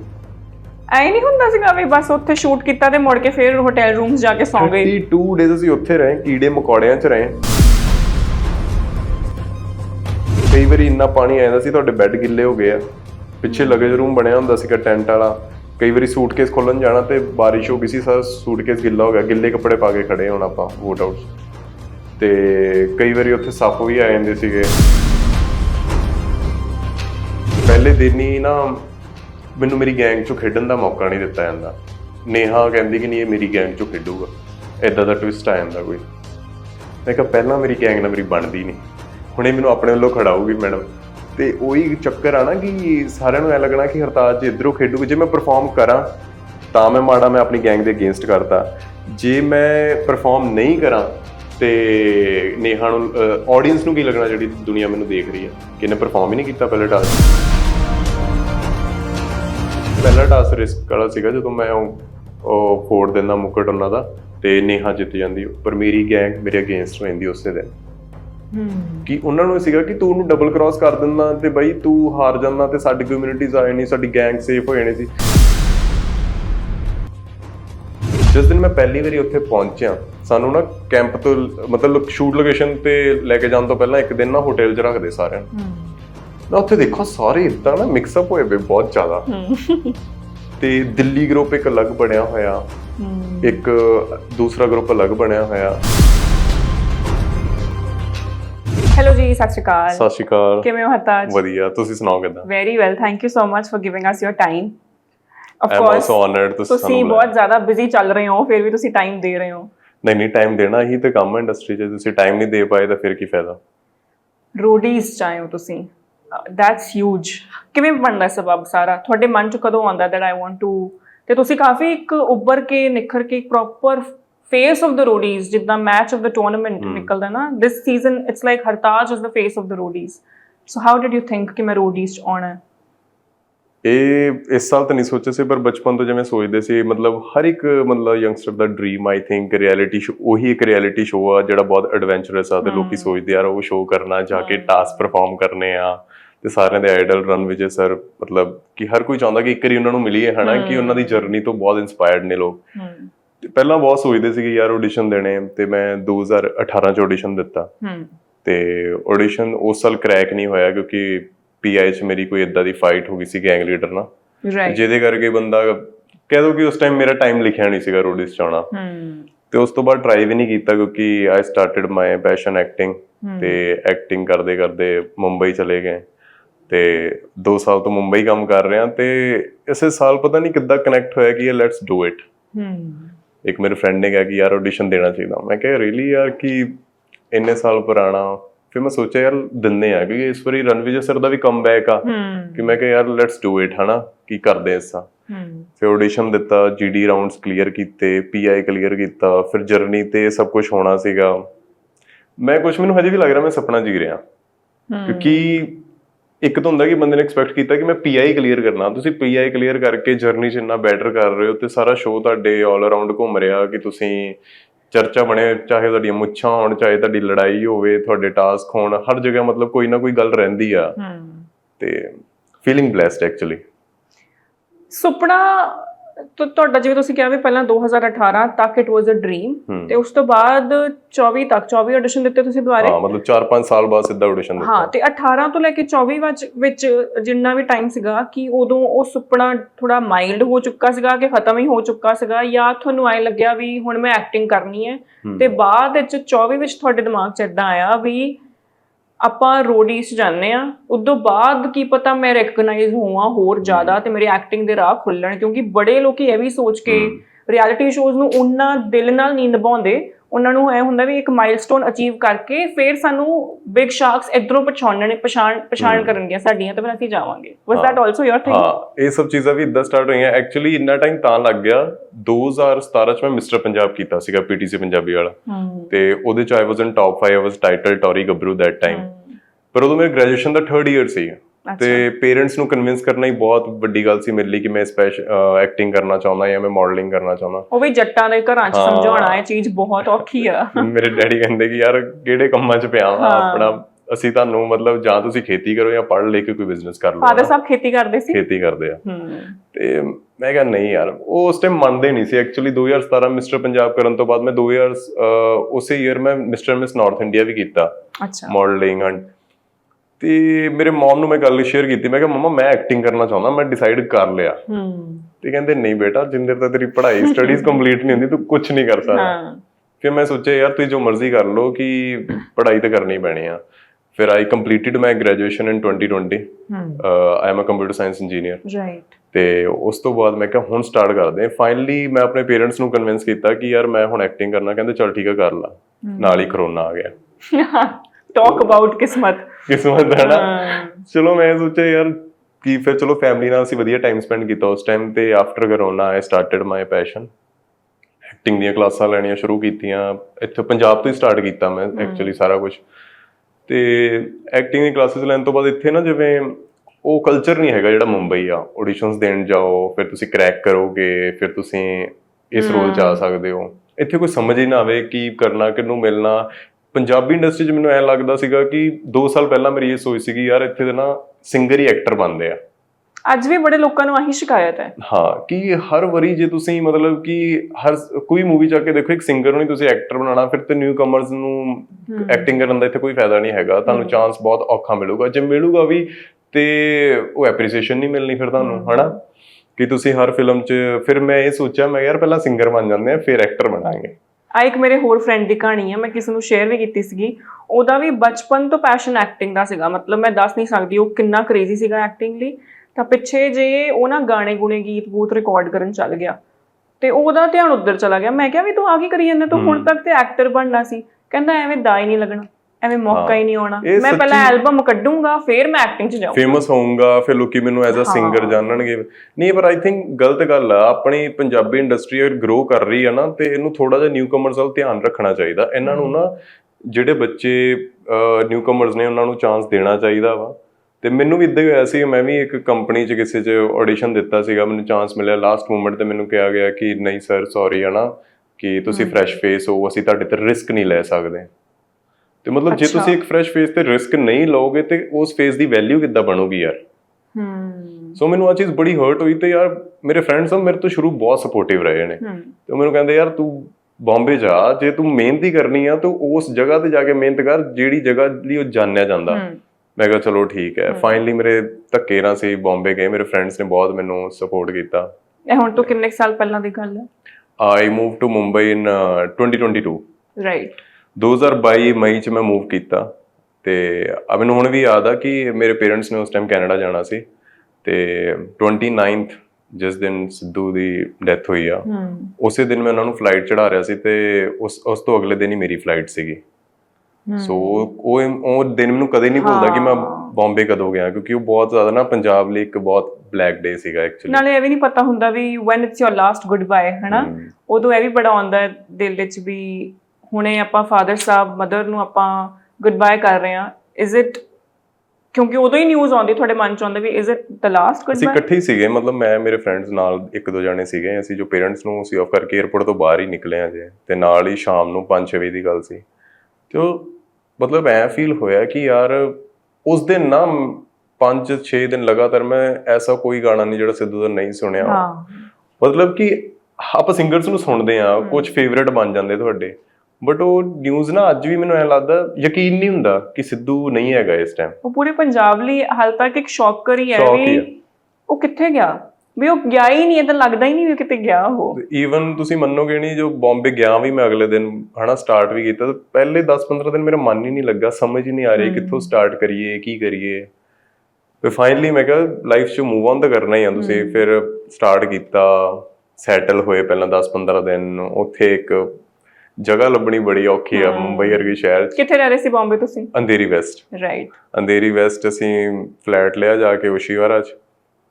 ਐ ਨਹੀਂ ਹੁੰਦਾ ਸੀਗਾ ਵੀ ਬਸ ਉੱਥੇ ਸ਼ੂਟ ਕੀਤਾ ਤੇ ਮੁੜ ਕੇ ਫਿਰ ਹੋਟਲ ਰੂਮਸ ਜਾ ਕੇ ਸੌਂ ਗਏ? 32 ਡੇਜ਼ ਅਸੀਂ ਉੱਥੇ ਰਹੇ ਕੀੜੇ ਮਕੌੜਿਆਂ 'ਚ ਰਹੇ। ਕਈ ਵਾਰੀ ਇੰਨਾ ਪਾਣੀ ਆ ਜਾਂਦਾ ਸੀ ਤੁਹਾਡੇ ਬੈੱਡ ਗਿੱਲੇ ਹੋ ਗਏ ਆ। ਪਿੱਛੇ ਲਗੇਜ ਰੂਮ ਬਣਿਆ ਹੁੰਦਾ ਸੀਗਾ ਟੈਂਟ ਵਾਲਾ। ਕਈ ਵਾਰੀ ਸੂਟਕੇਸ ਖੋਲਣ ਜਾਣਾ ਤੇ ਬਾਰਿਸ਼ ਹੋ ਗਈ ਸੀ ਸਾਰਾ ਸੂਟਕੇਸ ਗਿੱਲਾ ਹੋ ਗਿਆ। ਗਿੱਲੇ ਕੱਪੜੇ ਪਾ ਕੇ ਖੜੇ ਹੁਣ ਆਪਾਂ ਵੋਟ ਆਊਟ ਤੇ ਕਈ ਵਾਰੀ ਉੱਥੇ ਸੱਪ ਵੀ ਆ ਜਾਂਦੇ ਸੀਗੇ। ਪਹਿਲੇ ਦਿਨ ਹੀ ਨਾ ਮੈਨੂੰ ਮੇਰੀ ਗੈਂਗ 'ਚੋਂ ਖੇਡਣ ਦਾ ਮੌਕਾ ਨਹੀਂ ਦਿੱਤਾ ਜਾਂਦਾ। ਨੇਹਾ ਕਹਿੰਦੀ ਕਿ ਨਹੀਂ, ਇਹ ਮੇਰੀ ਗੈਂਗ 'ਚੋਂ ਖੇਡੂਗਾ। ਐਦਾਂ ਦਾ ਟਵਿਸਟ ਆ ਜਾਂਦਾ ਕੋਈ। ਮੈਂ ਕਿਹਾ ਪਹਿਲਾਂ ਮੇਰੀ ਗੈਂਗ ਨਾਲ ਮੇਰੀ ਬਣਦੀ ਨਹੀਂ। ਹੁਣੇ ਮੈਨੂੰ ਆਪਣੇ ਵੱਲੋਂ ਖੜਾਊਗੀ ਮੈਡਮ। ਤੇ ਉਹੀ ਚੱਕਰ ਆ ਨਾ ਕਿ ਸਾਰਿਆਂ ਨੂੰ ਐ ਲੱਗਣਾ ਕਿ ਹਰਤਾਜ ਜੀ ਇਧਰੋਂ ਖੇਡੂਗੇ। ਜੇ ਮੈਂ ਪਰਫਾਰਮ ਕਰਾਂ, ਤਾਂ ਮੈਂ ਮਾੜਾ ਮੈਂ ਆਪਣੀ ਗੈਂਗ ਦੇ ਅਗੇਂਸਟ ਕਰਤਾ। ਜੇ ਮੈਂ ਪਰਫਾਰਮ ਨਹੀਂ ਕਰਾਂ, ਤੇ ਨੇਹਾ ਨੂੰ ਆਡੀਅנס ਨੂੰ ਕੀ ਲੱਗਣਾ ਜਿਹੜੀ ਦੁਨੀਆ ਮੈਨੂੰ ਦੇਖ ਰਹੀ ਹੈ? ਕਿ ਇਹਨੇ ਪਰਫਾਰਮ ਹੀ ਨਹੀਂ ਕੀਤਾ ਪਹਿਲੇ ਡਾਂਸ ਪਹਿਲਾ ਟਾਸਕ ਰਿਸਕ ਵਾਲਾ ਸੀਗਾ ਜਦੋਂ ਮੈਂ ਉਹ ਫੋੜ ਦਿੰਦਾ ਮੁਕਟ ਉਹਨਾਂ ਦਾ ਤੇ ਨੇਹਾ ਜਿੱਤ ਜਾਂਦੀ ਪਰ ਮੇਰੀ ਗੈਂਗ ਮੇਰੇ ਅਗੇਂਸਟ ਰਹਿੰਦੀ ਉਸੇ ਦਿਨ। ਕਿ ਉਹਨਾਂ ਨੂੰ ਸੀਗਾ ਕਿ ਤੂੰ ਉਹਨੂੰ ਡਬਲ ਕ੍ਰਾਸ ਕਰ ਦਿੰਦਾ ਤੇ ਬਈ ਤੂੰ ਹਾਰ ਜਾਂਦਾ ਤੇ ਸਾਡੀ ਕਮਿਊਨਿਟੀਜ਼ ਆ ਜਾਣੀ ਸਾਡੀ ਗੈਂਗ ਸੇਫ ਹੋ ਜਾਣੀ ਸੀ। ਜਿਸ ਦਿਨ ਮੈਂ ਪਹਿਲੀ ਵਾਰੀ ਉੱਥੇ ਪਹੁੰਚਿਆ ਸਾਨੂੰ ਨਾ ਕੈਂਪ ਤੋਂ ਮਤਲਬ ਸ਼ੂਟ ਲੋਕੇਸ਼ਨ ਤੇ ਲੈ ਕੇ ਜਾਣ ਤੋਂ ਪਹਿਲਾਂ ਇੱਕ ਦਿਨ ਨਾ ਹੋਟਲ 'ਚ ਰੱਖਦੇ ਸਾਰਿਆਂ ਨੂੰ। ਨਾ ਉੱਥੇ ਦੇਖੋ ਸਾਰੇ ਇਦਾਂ ਨਾ ਮਿਕਸ ਅਪ ਹੋਏ ਵੇ ਬਹੁਤ ਜ਼ਿਆਦਾ। ਤੇ ਦਿੱਲੀ ਗਰੁੱਪ ਇੱਕ ਅਲੱਗ ਬਣਿਆ ਹੋਇਆ। ਇੱਕ ਦੂਸਰਾ ਗਰੁੱਪ ਅਲੱਗ ਬਣਿਆ ਹੋਇਆ। ਹੈਲੋ ਜੀ ਸਤਿ ਸ਼੍ਰੀ ਅਕਾਲ। ਸਤਿ ਸ਼੍ਰੀ ਅਕਾਲ। ਕਿਵੇਂ ਹੋ ਹਰਤਾਜ? ਵਧੀਆ ਤੁਸੀਂ ਸੁਣਾਓ ਕਿਦਾਂ? Very well thank you so much for giving us your time of course ਤੁਸੀਂ ਬਹੁਤ ਜ਼ਿਆਦਾ ਬਿਜ਼ੀ ਚੱਲ ਰਹੇ ਹੋ ਫਿਰ ਵੀ ਤੁਸੀਂ ਟਾਈਮ ਦੇ ਰਹੇ ਹੋ। ਨਹੀਂ ਨਹੀਂ ਟਾਈਮ ਦੇਣਾ ਹੀ ਤੇ ਕੰਮ ਇੰਡਸਟਰੀ 'ਚ ਤੁਸੀਂ ਟਾਈਮ ਨਹੀਂ ਦੇ ਪਾਏ ਤਾਂ ਫਿਰ ਕੀ ਫਾਇਦਾ? ਰੋਡੀਜ਼ ਚਾਹੇ ਹੋ ਤੁਸੀਂ। ਦੈਟਸ ਹਿਊਜ ਕਿਵੇਂ ਬਣਦਾ ਸਬਬ ਸਾਰਾ? ਤੁਹਾਡੇ ਮਨ ਚ ਕਦੋਂ ਆਉਂਦਾ ਦੈਟ ਆਈ ਵਾਂਟ ਟੂ ਤੇ ਤੁਸੀਂ ਕਾਫੀ ਇੱਕ ਉੱਭਰ ਕੇ ਨਿਖਰ ਕੇ proper face of the Roadies ਜਿੱਦਾਂ ਮੈਚ ਆਫ ਦ ਟੂਰਨਾਮੈਂਟ ਨਿਕਲਦਾ ਨਾ this season it's like Hartaj is the face of the Roadies so how did you think ਕਿ ਮੈਂ ਰੋਡੀਜ਼ ਚ ਆਉਣਾ ਇਹ ਇਸ ਸਾਲ ਤਾਂ ਨਹੀਂ ਸੋਚਿਆ ਸੀ ਪਰ ਬਚਪਨ ਤੋਂ ਜਿਵੇਂ ਸੋਚਦੇ ਸੀ ਮਤਲਬ ਹਰ ਇੱਕ ਮਤਲਬ youngster the dream I think reality show ਉਹੀ ਇੱਕ ਰਿਐਲਿਟੀ ਸ਼ੋ ਆ ਜਿਹੜਾ ਬਹੁਤ ਐਡਵੈਂਚਰਸ ਆ ਤੇ ਲੋਕੀ ਸੋਚਦੇ ਯਾਰ ਉਹ ਸ਼ੋ ਕਰਨਾ ਜਾ ਕੇ ਟਾਸਕ ਪਰਫਾਰਮ ਕਰਨੇ ਆ ਤੇ ਸਾਰਿਆਂ ਦੇ ਆਈਡਲ ਰਨ ਵਿਜੇ ਸਰ ਮਤਲਬ ਕਿ ਹਰ ਕੋਈ ਚਾਹੁੰਦਾ ਕਿ ਇੱਕ ਵਾਰੀ ਉਹਨਾਂ ਨੂੰ ਮਿਲੀਏ ਹਨਾ ਕਿ ਉਹਨਾਂ ਦੀ ਜਰਨੀ ਤੋਂ ਬਹੁਤ ਇਨਸਪਾਇਰਡ ਨੇ ਲੋਕ। ਤੇ ਪਹਿਲਾਂ ਬਹੁਤ ਸੋਚਦੇ ਸੀ ਕਿ ਯਾਰ ਆਡੀਸ਼ਨ ਦੇਣੇ ਤੇ ਮੈਂ 2018 ਚ ਆਡੀਸ਼ਨ ਦਿੱਤਾ। ਤੇ ਆਡੀਸ਼ਨ ਉਸ ਸਾਲ ਕ੍ਰੈਕ ਨਹੀਂ ਹੋਇਆ ਕਿਉਂਕਿ ਪੀਆਈ ਚ ਮੇਰੀ ਕੋਈ ਇਦਾਂ ਦੀ ਫਾਈਟ ਹੋ ਗਈ ਸੀ ਗੈਂਗ ਲੀਡਰ ਨਾਲ। ਰਾਈਟ ਜਿਹਦੇ ਕਰਕੇ ਬੰਦਾ ਕਹਿ ਦੋ ਕਿ ਉਸ ਟਾਈਮ ਮੇਰਾ ਟਾਈਮ ਲਿਖਿਆ ਨਹੀਂ ਸੀਗਾ ਰੋਡਿਸ ਚ ਆਉਣਾ ਤੇ ਉਸ ਤੋਂ ਬਾਅਦ ਟਰਾਈ ਵੀ ਨਹੀਂ ਕੀਤਾ ਕਿਉਂਕਿ I started my passion acting ਤੇ ਐਕਟਿੰਗ ਕਰਦੇ ਕਰਦੇ ਮੁੰਬਈ ਚਲੇ ਗਏ। ਤੇ 2 ਸਾਲ ਤੋਂ ਮੁੰਬਈ ਕੰਮ ਕਰ ਰਿਹਾ ਤੇ ਇਸੇ ਸਾਲ ਪਤਾ ਨਹੀਂ ਕਿੱਦਾਂ ਕਨੈਕਟ ਹੋਇਆ ਕਿ ਲੈਟਸ ਡੂ ਇਟ ਇੱਕ ਮੇਰੇ ਫਰੈਂਡ ਨੇ ਕਿਹਾ ਕਿ ਯਾਰ ਆਡੀਸ਼ਨ ਦੇਣਾ ਚਾਹੀਦਾ। ਮੈਂ ਕਿਹਾ ਰੀਲੀ ਯਾਰ ਕਿ ਇੰਨੇ ਸਾਲ ਪੁਰਾਣਾ ਫਿਰ ਮੈਂ ਸੋਚਿਆ ਯਾਰ ਦਿੰਨੇ ਆ ਕਿਉਂਕਿ ਇਸ ਵਾਰੀ ਰਣਵੀਰ ਸਰ ਦਾ ਵੀ ਕਮਬੈਕ ਆ ਕਿ ਮੈਂ ਕਿਹਾ ਯਾਰ ਲੈਟਸ ਡੂ ਇਟ ਹਨਾ? ਕੀ ਕਰਦੇ ਇਸ ਹਮ ਫਿਰ ਆਡੀਸ਼ਨ ਦਿੱਤਾ ਜੀਡੀ ਰਾਉਂਡਸ ਕਲੀਅਰ ਕੀਤੇ ਪੀਆਈ ਕਲੀਅਰ ਕੀਤਾ ਫਿਰ ਜਰਨੀ ਤੇ ਸਭ ਕੁਝ ਹੋਣਾ ਸੀਗਾ। ਮੈਂ ਕੁਝ ਮੈਨੂੰ ਹਜੇ ਵੀ ਲੱਗ ਰਿਹਾ ਮੈਂ ਸੁਪਨਾ ਜੀ ਰਿਹਾ। ਕਿਉਂਕਿ ਇੱਕ ਤਾਂ ਹੁੰਦਾ ਕਿ ਬੰਦੇ ਨੇ ਐਕਸਪੈਕਟ ਕੀਤਾ ਕਿ ਮੈਂ ਪੀਆਈ ਕਲੀਅਰ ਕਰਨਾ। ਤੁਸੀਂ ਪੀਆਈ ਕਲੀਅਰ ਕਰਕੇ ਜਰਨੀ 'ਚ ਇੰਨਾ ਬੈਟਰ ਕਰ ਰਹੇ ਹੋ ਤੇ ਸਾਰਾ ਸ਼ੋਅ ਤੁਹਾਡੇ ਆਲ ਅਰਾਊਂਡ ਘੁੰਮ ਰਿਹਾ ਕਿ ਤੁਸੀਂ ਚਰਚਾ ਬਣੇ ਚਾਹੇ ਤੁਹਾਡੀਆਂ ਮੁੱਛਾਂ ਹੋਣ ਚਾਹੇ ਤੁਹਾਡੀ ਲੜਾਈ ਹੋਵੇ ਤੁਹਾਡੇ ਟਾਸਕ ਹੋਣ ਹਰ ਜਗ੍ਹਾ ਮਤਲਬ ਕੋਈ ਨਾ ਕੋਈ ਗੱਲ ਰਹਿੰਦੀ ਆ। ਹਮ ਤੇ ਫੀਲਿੰਗ ਬlesed ਐਕਚੁਅਲੀ ਸੁਪਨਾ ਤੁਹਾਡਾ ਜਿਵੇਂ ਤੁਸੀਂ ਕਿਹਾ ਵੀ ਪਹਿਲਾਂ 2018 ਤੱਕ ਇਟ ਵਾਸ ਅ ਡ੍ਰੀਮ। ਤੇ ਉਸ ਤੋਂ ਬਾਅਦ 24 ਤੱਕ 24 ਆਡੀਸ਼ਨ ਦਿੱਤੇ ਤੁਸੀਂ ਦੁਬਾਰੇ ਹਾਂ ਮਤਲਬ 4-5 ਸਾਲ ਬਾਅਦ ਸਿੱਧਾ ਆਡੀਸ਼ਨ ਦਿੱਤਾ ਹਾਂ ਤੇ 18 ਤੋਂ ਲੈ ਕੇ 24 ਵਿੱਚ ਵਿੱਚ ਜਿੰਨਾ ਵੀ ਟਾਈਮ ਸੀਗਾ ਕਿ ਉਦੋਂ ਉਹ ਸੁਪਨਾ ਥੋੜਾ ਮਾਈਲਡ ਹੋ ਚੁੱਕਾ ਸੀਗਾ ਕਿ ਖਤਮ ਹੀ ਹੋ ਚੁੱਕਾ ਸੀਗਾ ਜਾਂ ਤੁਹਾਨੂੰ ਐ ਲੱਗਿਆ ਵੀ ਹੁਣ ਮੈਂ ਐਕਟਿੰਗ ਕਰਨੀ ਹੂੰ। ਤੇ ਬਾਅਦ ਵਿੱਚ 24 ਵਿੱਚ ਤੁਹਾਡੇ ਦਿਮਾਗ 'ਚ ਇਦਾਂ ਆਇਆ ਵੀ ਆਪਾਂ ਰੋਡੀਸ ਜਾਂਦੇ ਆ ਉਦੋਂ ਬਾਅਦ ਕੀ ਪਤਾ ਮੈਂ ਰੈਕਗਨਾਈਜ਼ ਹੋਵਾਂ ਹੋਰ ਜ਼ਿਆਦਾ ਤੇ ਮੇਰੇ ਐਕਟਿੰਗ ਦੇ ਰਾਹ ਖੁੱਲਣ ਕਿਉਂਕਿ ਬੜੇ ਲੋਕੀ ਇਹ ਵੀ ਸੋਚ ਕੇ ਰਿਐਲਿਟੀ ਸ਼ੋਜ਼ ਨੂੰ ਉਹਨਾਂ ਦਿਲ ਨਾਲ ਨਹੀਂ ਨਿਭਾਉਂਦੇ ਉਹਨਾਂ ਨੂੰ ਇਹ ਹੁੰਦਾ ਵੀ ਇੱਕ ਮਾਈਲਸਟੋਨ ਅਚੀਵ ਕਰਕੇ ਫਿਰ ਸਾਨੂੰ ਬਿਗ ਸ਼ਾਰਕਸ ਇਧਰੋਂ ਪਛਾਣਨੇ ਪਛਾਣ ਪਛਾਣ ਕਰਨਗੀਆਂ ਸਾਡੀਆਂ ਤਾਂ ਫਿਰ ਅਸੀਂ ਜਾਵਾਂਗੇ। Was that also your thing ਹਾਂ ਇਹ ਸਭ ਚੀਜ਼ਾਂ ਵੀ ਇਦਾਂ ਸਟਾਰਟ ਹੋਈਆਂ। ਐਕਚੁਅਲੀ ਇੰਨਾ ਟਾਈਮ ਤਾਂ ਲੱਗ ਗਿਆ। 2017 ਚ ਮੈਂ ਮਿਸਟਰ ਪੰਜਾਬ ਕੀਤਾ ਸੀਗਾ ਪੀਟੀਸੀ ਪੰਜਾਬੀ ਵਾਲਾ। ਤੇ ਉਹਦੇ ਚ I was in top 5 I was title ਟੌਰੀ ਗੱਭਰੂ ਦੈਟ ਟਾਈਮ ਪਰ ਉਦੋਂ ਮੇਰੇ ਗ੍ਰੈਜੂਏਸ਼ਨ ਦਾ 3rd ਇਅਰ ਸੀ ਤੇ ਪੇਰੈਂਟਸ ਨੂੰ ਕਨਵਿੰਸ ਕਰਨਾ ਹੀ ਬਹੁਤ ਵੱਡੀ ਗੱਲ ਸੀ ਮੇਰੇ ਲਈ ਕਿ ਮੈਂ ਸਪੈਸ਼ਲ ਐਕਟਿੰਗ ਕਰਨਾ ਚਾਹੁੰਦਾ ਜਾਂ ਮੈਂ ਮਾਡਲਿੰਗ ਕਰਨਾ ਚਾਹੁੰਦਾ। ਉਹ ਵੀ ਜੱਟਾਂ ਦੇ ਘਰਾਂ 'ਚ। ਸਮਝਾਉਣਾ ਇਹ ਚੀਜ਼ ਬਹੁਤ ਔਖੀ ਆ। ਮੇਰੇ ਡੈਡੀ ਕਹਿੰਦੇ ਕਿ ਯਾਰ ਕਿਹੜੇ ਕੰਮਾਂ 'ਚ ਪਿਆ। ਆਪਣਾ ਅਸੀਂ ਤੁਹਾਨੂੰ ਮਤਲਬ ਜਾਂ ਤੁਸੀਂ ਖੇਤੀ ਕਰੋ ਜਾਂ ਪੜ੍ਹ ਲੈ ਕੇ ਕੋਈ ਬਿਜ਼ਨਸ ਕਰ ਲਓ ਫਾਦਰ। ਸਾਹਿਬ ਖੇਤੀ ਕਰਦੇ ਸੀ? ਖੇਤੀ ਕਰਦੇ ਆ। ਤੇ ਮੈਂ ਕਿਹਾ ਨਹੀਂ ਯਾਰ ਉਹ ਉਸ ਟਾਈਮ ਮੰਨਦੇ ਨਹੀਂ ਸੀ। ਐਕਚੁਅਲੀ 2017 ਮਿਸਟਰ ਪੰਜਾਬ ਕਰਨ ਤੋਂ ਬਾਅਦ ਮੈਂ 2000 ਅਹ, ਉਸੇ ਈਅਰ ਮੈਂ ਮਿਸਟਰ ਮਿਸ ਨਾਰਥ ਇੰਡੀਆ ਵੀ ਕੀਤਾ। ਅੱਛਾ। ਮਾਡਲਿੰਗ ਐਂਡ ਤੇ ਮੇਰੇ ਮਮ ਨੂੰ ਮੈਂ ਗੱਲ ਸ਼ੇਅਰ ਕੀਤੀ ਮੈਂ ਕਿਹਾ ਮਮਾ ਮੈਂ ਐਕਟਿੰਗ ਕਰਨਾ ਚਾਹੁੰਦਾ ਮੈਂ ਡਿਸਾਈਡ ਕਰ ਲਿਆ। ਹੂੰ। ਤੇ ਕਹਿੰਦੇ ਨਹੀਂ ਬੇਟਾ ਜਿੰਨੇ ਤੱਕ ਤੇਰੀ ਪੜ੍ਹਾਈ ਸਟੱਡੀਜ਼ ਕੰਪਲੀਟ ਨਹੀਂ ਹੁੰਦੀ ਤੂੰ ਕੁਝ ਨਹੀਂ ਕਰ ਸਕਦਾ। ਹਾਂ। ਫਿਰ ਮੈਂ ਸੋਚਿਆ ਯਾਰ ਤੁਸੀਂ ਜੋ ਮਰਜ਼ੀ ਕਰ ਲਓ ਕਿ ਪੜ੍ਹਾਈ ਤਾਂ ਕਰਨੀ ਪੈਣੀ ਆ। ਫਿਰ ਆਈ ਕੰਪਲੀਟਡ ਮਾਈ ਗ੍ਰੈਜੂਏਸ਼ਨ ਇਨ 2020 ਹੂੰ। I am a computer science engineer right ਤੇ ਉਸ ਤੋਂ ਬਾਅਦ ਮੈਂ ਕਿਹਾ ਹੁਣ ਸਟਾਰਟ ਕਰਦੇ ਹਾਂ। ਫਾਈਨਲੀ ਮੈਂ ਆਪਣੇ ਪੇਰੈਂਟਸ ਨੂੰ ਕਨਵਿੰਸ ਕੀਤਾ ਕਿ ਯਾਰ ਮੈਂ ਹੁਣ ਐਕਟਿੰਗ ਕਰਨਾ। ਕਹਿੰਦੇ ਚਲ ਠੀਕ ਆ ਕਰ ਲਾ। ਨਾਲ ਹੀ ਕਰੋਨਾ ਆ ਗਿਆ। ਟਾਕ ਅਬਾਊਟ ਕਿਸਮਤ। ਕਿਸਮਤ ਹੈ ਨਾ। ਚਲੋ ਮੈਂ ਸੋਚਿਆ ਯਾਰ ਕੀ ਫਿਰ ਚਲੋ ਫੈਮਿਲੀ ਨਾਲ ਅਸੀਂ ਵਧੀਆ ਟਾਈਮ ਸਪੈਂਡ ਕੀਤਾ ਉਸ ਟਾਈਮ ਤੇ after corona I started my passion acting ਦੀਆਂ ਕਲਾਸਾਂ ਲੈਣੀਆਂ ਸ਼ੁਰੂ ਕੀਤੀਆਂ। ਇੱਥੇ ਪੰਜਾਬ ਤੋਂ ਹੀ ਸਟਾਰਟ ਕੀਤਾ ਮੈਂ ਐਕਚੁਅਲੀ ਸਾਰਾ ਕੁਝ ਤੇ ਐਕਟਿੰਗ ਦੀ ਕਲਾਸਿਸ ਲੈਣ ਤੋਂ ਬਾਅਦ ਇੱਥੇ ਨਾ ਜਿਵੇਂ ਉਹ ਕਲਚਰ ਨਹੀਂ ਹੈਗਾ ਜਿਹੜਾ ਮੁੰਬਈ ਆ। ਆਡੀਸ਼ਨਸ ਦੇਣ ਜਾਓ ਫਿਰ ਤੁਸੀਂ ਕ੍ਰੈਕ ਕਰੋਗੇ ਫਿਰ ਤੁਸੀਂ ਇਸ ਰੋਲ 'ਚ ਆ ਸਕਦੇ ਹੋ। ਇੱਥੇ ਕੋਈ ਸਮਝ ਹੀ ਨਾ ਆਵੇ ਕੀ ਕਰਨਾ ਕਿਹਨੂੰ ਮਿਲਣਾ। ਪੰਜਾਬੀ ਇੰਡਸਟਰੀ 'ਚ ਮੈਨੂੰ ਐ ਲੱਗਦਾ ਸੀਗਾ ਕਿ 2 ਸਾਲ ਪਹਿਲਾਂ ਮੇਰੀ ਇਹ ਸੋਚ ਸੀਗੀ ਯਾਰ ਇੱਥੇ ਦੇ ਨਾ ਸਿੰਗਰ ਹੀ ਐਕਟਰ ਬਣਦੇ ਆ। ਅੱਜ ਵੀ ਬੜੇ ਲੋਕਾਂ ਨੂੰ ਆਹੀ ਸ਼ਿਕਾਇਤ ਹੈ। ਹਾਂ ਕਿ ਹਰ ਵਾਰੀ ਜੇ ਤੁਸੀਂ ਮਤਲਬ ਕਿ ਹਰ ਕੋਈ ਮੂਵੀ ਜਾ ਕੇ ਦੇਖੋ ਇੱਕ ਸਿੰਗਰ ਨੂੰ ਹੀ ਤੁਸੀਂ ਐਕਟਰ ਬਣਾਉਣਾ ਫਿਰ ਤੇ ਨਿਊ ਕਮਰਸ ਨੂੰ ਐਕਟਿੰਗ ਕਰਨ ਦਾ ਇੱਥੇ ਕੋਈ ਫਾਇਦਾ ਨਹੀਂ ਹੈਗਾ। ਤੁਹਾਨੂੰ ਚਾਂਸ ਬਹੁਤ ਔਖਾ ਮਿਲੂਗਾ। ਜੇ ਮਿਲੂਗਾ ਵੀ ਤੇ ਉਹ ਐਪਰੀਸੀਏਸ਼ਨ ਨਹੀਂ ਮਿਲਣੀ ਫਿਰ ਤੁਹਾਨੂੰ ਹਨਾ? ਕਿ ਤੁਸੀਂ ਹਰ ਫਿਲਮ 'ਚ ਫਿਰ ਮੈਂ ਇਹ ਸੋਚਿਆ ਮੈਂ ਯਾਰ ਪਹਿਲਾਂ ਸਿੰਗਰ ਬਣ ਜਾਂਦੇ ਆ ਫਿਰ ਐਕਟਰ ਬਣਾਂਗੇ। ਆ ਇੱਕ ਮੇਰੇ ਹੋਰ ਫਰੈਂਡ ਦੀ ਕਹਾਣੀ ਹੈ ਮੈਂ ਕਿਸੇ ਨੂੰ ਸ਼ੇਅਰ ਵੀ ਕੀਤੀ ਸੀਗੀ। ਉਹਦਾ ਵੀ ਬਚਪਨ ਤੋਂ ਪੈਸ਼ਨ ਐਕਟਿੰਗ ਦਾ ਸੀਗਾ। ਮਤਲਬ ਮੈਂ ਦੱਸ ਨਹੀਂ ਸਕਦੀ ਉਹ ਕਿੰਨਾ ਕ੍ਰੇਜ਼ੀ ਸੀਗਾ ਐਕਟਿੰਗ ਲਈ। ਤਾਂ ਪਿੱਛੇ ਜੇ ਉਹ ਨਾ ਗਾਣੇ ਗੁਣੇ ਗੀਤ ਗੂਤ ਰਿਕਾਰਡ ਕਰਨ ਚੱਲ ਗਿਆ। ਤੇ ਉਹਦਾ ਧਿਆਨ ਉੱਧਰ ਚਲਾ ਗਿਆ। ਮੈਂ ਕਿਹਾ ਵੀ ਤੂੰ ਆ ਕੀ ਕਰੀ ਜਾਂਦਾ ਤੂੰ ਹੁਣ ਤੱਕ ਤੇ ਐਕਟਰ ਬਣਨਾ ਸੀ। ਕਹਿੰਦਾ ਐਵੇਂ ਦਾ ਹੀ ਨਹੀਂ ਲੱਗਣਾ। ਐਵੇਂ ਮੌਕਾ ਹੀ ਨਹੀਂ ਆਉਣਾ। ਇਹ ਮੈਂ ਪਹਿਲਾਂ ਸੱਚੀ- ਐਲਬਮ ਕੱਢੂੰਗਾ ਫਿਰ ਮੈਂ ਐਕਟਿੰਗ 'ਚ ਜਾਊਂ ਫੇਮਸ ਹੋਊਗਾ ਫਿਰ ਲੋਕੀ ਮੈਨੂੰ ਐਜ਼ ਅ ਸਿੰਗਰ ਜਾਣਨਗੇ। ਨਹੀਂ ਪਰ ਆਈ ਥਿੰਕ ਗਲਤ ਗੱਲ ਆ। ਆਪਣੀ ਪੰਜਾਬੀ ਇੰਡਸਟਰੀ ਅਗਰ ਗਰੋ ਕਰ ਰਹੀ ਆ ਨਾ ਤੇ ਇਹਨੂੰ ਥੋੜਾ ਜਿਹਾ ਨਿਊਕਮਰਸ ਵੱਲ ਧਿਆਨ ਰੱਖਣਾ ਚਾਹੀਦਾ। ਇਹਨਾਂ ਨੂੰ ਨਾ ਜਿਹੜੇ ਬੱਚੇ ਨਿਊਕਮਰਸ ਨੇ ਉਹਨਾਂ ਨੂੰ ਚਾਂਸ ਦੇਣਾ ਚਾਹੀਦਾ ਵਾ। ਤੇ ਮੈਨੂੰ ਵੀ ਇਦਾਂ ਹੀ ਹੋਇਆ ਸੀ ਮੈਂ ਵੀ ਇੱਕ ਕੰਪਨੀ 'ਚ ਕਿਸੇ 'ਚ ਆਡੀਸ਼ਨ ਦਿੱਤਾ ਸੀਗਾ। ਮੈਨੂੰ ਚਾਂਸ ਮਿਲਿਆ। ਲਾਸਟ ਮੂਮੈਂਟ ਤੇ ਮੈਨੂੰ ਕਿਹਾ ਗਿਆ ਕਿ ਨਹੀਂ ਸਰ ਸੌਰੀ ਹੈ ਨਾ ਕਿ ਤੁਸੀਂ ਫਰੈਸ਼ ਫੇਸ ਹੋ। ਅਸੀਂ ਤੁਹਾਡੇ ਤੇ ਰਿਸਕ ਨਹੀਂ ਲੈ ਸਕਦੇ। ਤੇ ਮਤਲਬ ਜੇ। ਤੁਸੀਂ ਇੱਕ ਫਰੈਸ਼ ਫੇਸ ਤੇ ਰਿਸਕ ਨਹੀਂ ਲਓਗੇ ਤੇ ਉਸ ਫੇਸ ਦੀ ਵੈਲਿਊ ਕਿੱਦਾਂ ਬਣੂਗੀ ਯਾਰ? ਹੂੰ। ਸੋ ਮੈਨੂੰ ਆ ਚੀਜ਼ ਬੜੀ ਹਰਟ ਹੋਈ ਤੇ ਯਾਰ ਮੇਰੇ ਫਰੈਂਡਸ ਸਭ ਮੇਰੇ ਤੋਂ ਸ਼ੁਰੂ ਬਹੁਤ ਸਪੋਰਟਿਵ ਰਹੇ ਨੇ। ਤੇ ਮੈਨੂੰ ਕਹਿੰਦੇ ਯਾਰ ਤੂੰ ਬੰਬੇ ਜਾ ਜੇ ਤੂੰ ਮਿਹਨਤ ਹੀ ਕਰਨੀ ਆ ਤੂੰ ਉਸ ਜਗ੍ਹਾ ਤੇ ਜਾ ਕੇ ਮਿਹਨਤ ਕਰ ਜਿਹੜੀ ਜਗ੍ਹਾ ਲਈ ਉਹ ਜਾਣਿਆ ਜਾਂਦਾ। ਮੈਂ ਕਿਹਾ ਚਲੋ ਠੀਕ ਹੈ। ਫਾਈਨਲੀ ਮੇਰੇ ਧੱਕੇ ਨਾਲ ਸੀ ਬੰਬੇ ਗਏ ਮੇਰੇ ਫਰੈਂਡਸ ਨੇ ਬਹੁਤ ਮੈਨੂੰ ਸਪੋਰਟ ਕੀਤਾ। ਇਹ ਹੁਣ ਤੋਂ ਕਿੰਨੇ ਸਾਲ ਪਹਿਲਾਂ ਦੀ ਗੱਲ ਹੈ? I move to Mumbai in 2022 right 2022 ਮਈ ਚ ਮੈਂ ਮੂਵ ਕੀਤਾ ਤੇ ਆ ਮੈਨੂੰ ਹੁਣ ਵੀ ਯਾਦ ਆ ਕਿ ਮੇਰੇ ਪੇਰੈਂਟਸ ਨੇ ਉਸ ਟਾਈਮ ਕੈਨੇਡਾ ਜਾਣਾ ਸੀ ਤੇ 29th ਜਿਸ ਦਿਨ ਸਿੱਧੂ ਦੀ ਡੈਥ ਹੋਈ ਆ ਉਸੇ ਦਿਨ ਮੈਂ ਉਹਨਾਂ ਨੂੰ ਫਲਾਈਟ ਚੜਾ ਰਿਹਾ ਸੀ ਤੇ ਉਸ ਉਸ ਤੋਂ ਅਗਲੇ ਦਿਨ ਹੀ ਮੇਰੀ ਫਲਾਈਟ ਸੀਗੀ। ਸੋ ਉਹ ਉਹ ਦਿਨ ਮੈਨੂੰ ਕਦੇ ਨਹੀਂ ਭੁੱਲਦਾ ਕਿ ਮੈਂ ਬੰਬੇ ਕਦੋਂ ਗਿਆ ਕਿਉਂਕਿ ਉਹ ਬਹੁਤ ਜ਼ਿਆਦਾ ਨਾ ਪੰਜਾਬ ਲਈ ਇੱਕ ਬਹੁਤ ਬਲੈਕ ਡੇ ਸੀਗਾ ਐਕਚੁਅਲੀ ਨਾਲੇ ਇਹ ਵੀ ਨਹੀਂ ਪਤਾ ਹੁੰਦਾ ਵੀ when it's your last goodbye ਹਨਾ? ਉਦੋਂ ਇਹ ਵੀ ਬੜਾ ਆਉਂਦਾ ਦਿਲ ਵਿੱਚ ਵੀ ਹੁਣੇ ਆਪਾਂ ਫਾਦਰ ਸਾਹਿਬ ਮਦਰ ਨੂੰ ਆਪਾਂ ਗੁੱਡਬਾਏ ਕਰ ਰਹੇ ਹਾਂ। ਇਜ਼ ਇਟ ਕਿਉਂਕਿ ਉਦੋਂ ਹੀ ਨਿਊਜ਼ ਆਉਂਦੀ ਤੁਹਾਡੇ ਮਨ ਚ ਆਉਂਦਾ ਵੀ ਇਜ਼ ਇਟ ਦ ਲਾਸਟ ਅਸੀਂ ਗੁੱਡਬਾਏ ਇਕੱਠੇ ਹੀ ਸੀਗੇ ਮਤਲਬ ਮੈਂ ਮੇਰੇ ਫਰੈਂਡਸ ਨਾਲ ਇੱਕ ਦੋ ਜਣੇ ਸੀਗੇ। ਅਸੀਂ ਜੋ ਪੇਰੈਂਟਸ ਨੂੰ ਸੀ ਆਫ ਕਰਕੇ 에어ਪੋਰਟ ਤੋਂ ਬਾਹਰ ਹੀ ਨਿਕਲੇ ਆ ਜੇ। ਤੇ ਨਾਲ ਹੀ ਸ਼ਾਮ ਨੂੰ 5-6 ਵਜੇ ਦੀ ਗੱਲ ਸੀ। ਤੇ ਮਤਲਬ ਐ ਫੀਲ ਹੋਇਆ ਕਿ ਯਾਰ ਉਸ ਦਿਨ ਨਾ 5-6 ਦਿਨ ਲਗਾਤਾਰ ਮੈਂ ਐਸਾ ਕੋਈ ਗਾਣਾ ਨਹੀਂ ਜਿਹੜਾ ਸਿੱਧੂ ਦਾ ਨਹੀਂ ਸੁਣਿਆ। ਹਾਂ। ਮਤਲਬ ਕਿ ਆਪਾਂ ਸਿੰਗਰਸ ਨੂੰ ਸੁਣਦੇ ਆ ਕੁਝ ਫੇਵਰੇਟ ਬਣ ਜਾਂਦੇ ਤੁਹਾਡੇ। ਬਟ ਉਹ ਨਿਊਜ਼ ਨਾ ਅੱਜ ਵੀ ਮੈਨੂੰ ਐ ਲੱਗਦਾ ਯਕੀਨ ਨਹੀਂ ਹੁੰਦਾ ਕਿ ਸਿੱਧੂ ਨਹੀਂ ਹੈਗਾ ਇਸ ਟਾਈਮ ਉਹ ਪੂਰੇ ਪੰਜਾਬ ਲਈ ਹਾਲ ਤੱਕ ਇੱਕ ਸ਼ੌਕਰ ਹੀ ਹੈ ਵੀ। ਉਹ ਕਿੱਥੇ ਗਿਆ? ਵੀ ਉਹ ਗਿਆ ਹੀ ਨਹੀਂ ਇਹ ਤਾਂ ਲੱਗਦਾ ਹੀ ਨਹੀਂ ਵੀ ਕਿਤੇ ਗਿਆ ਉਹ। ਈਵਨ ਤੁਸੀਂ ਮੰਨੋਗੇ ਨਹੀਂ ਜੋ ਬੰਬੇ ਗਿਆ ਵੀ ਮੈਂ ਅਗਲੇ ਦਿਨ ਹਨਾ ਸਟਾਰਟ ਵੀ ਕੀਤਾ ਤਾਂ ਪਹਿਲੇ 10-15 ਦਿਨ ਮੇਰਾ ਮਨ ਹੀ ਨਹੀਂ ਲੱਗਾ ਸਮਝ ਹੀ ਨਹੀਂ ਆ ਰਹੀ ਕਿੱਥੋਂ ਸਟਾਰਟ ਕਰੀਏ ਕੀ ਕਰੀਏ। ਤੇ ਫਾਈਨਲੀ ਮੈਂ ਕਿਹਾ ਲਾਈਫ 'ਚ ਮੂਵ ਔਨ ਤਾਂ ਕਰਨਾ ਹੀ ਆ ਤੁਸੀਂ। ਫਿਰ ਸਟਾਰਟ ਕੀਤਾ ਸੈਟਲ ਹੋਏ ਪਹਿਲਾਂ 10-15 ਦਿਨ ਉੱਥੇ ਇੱਕ ਜਗ੍ਹਾ ਲੱਭਣੀ ਬੜੀ ਔਖੀ ਆ ਮੁੰਬਈ ਵਰਗੇ ਸ਼ਹਿਰ 'ਚ। ਕਿੱਥੇ ਰਹਿ ਰਹੇ ਸੀ ਬੰਬੇ ਤੁਸੀਂ? Andheri west. Right Andheri west ਅਸੀਂ ਫਲੈਟ ਲਿਆ ਜਾ ਕੇ ਉਸ਼ੀਵਾਰਾ 'ਚ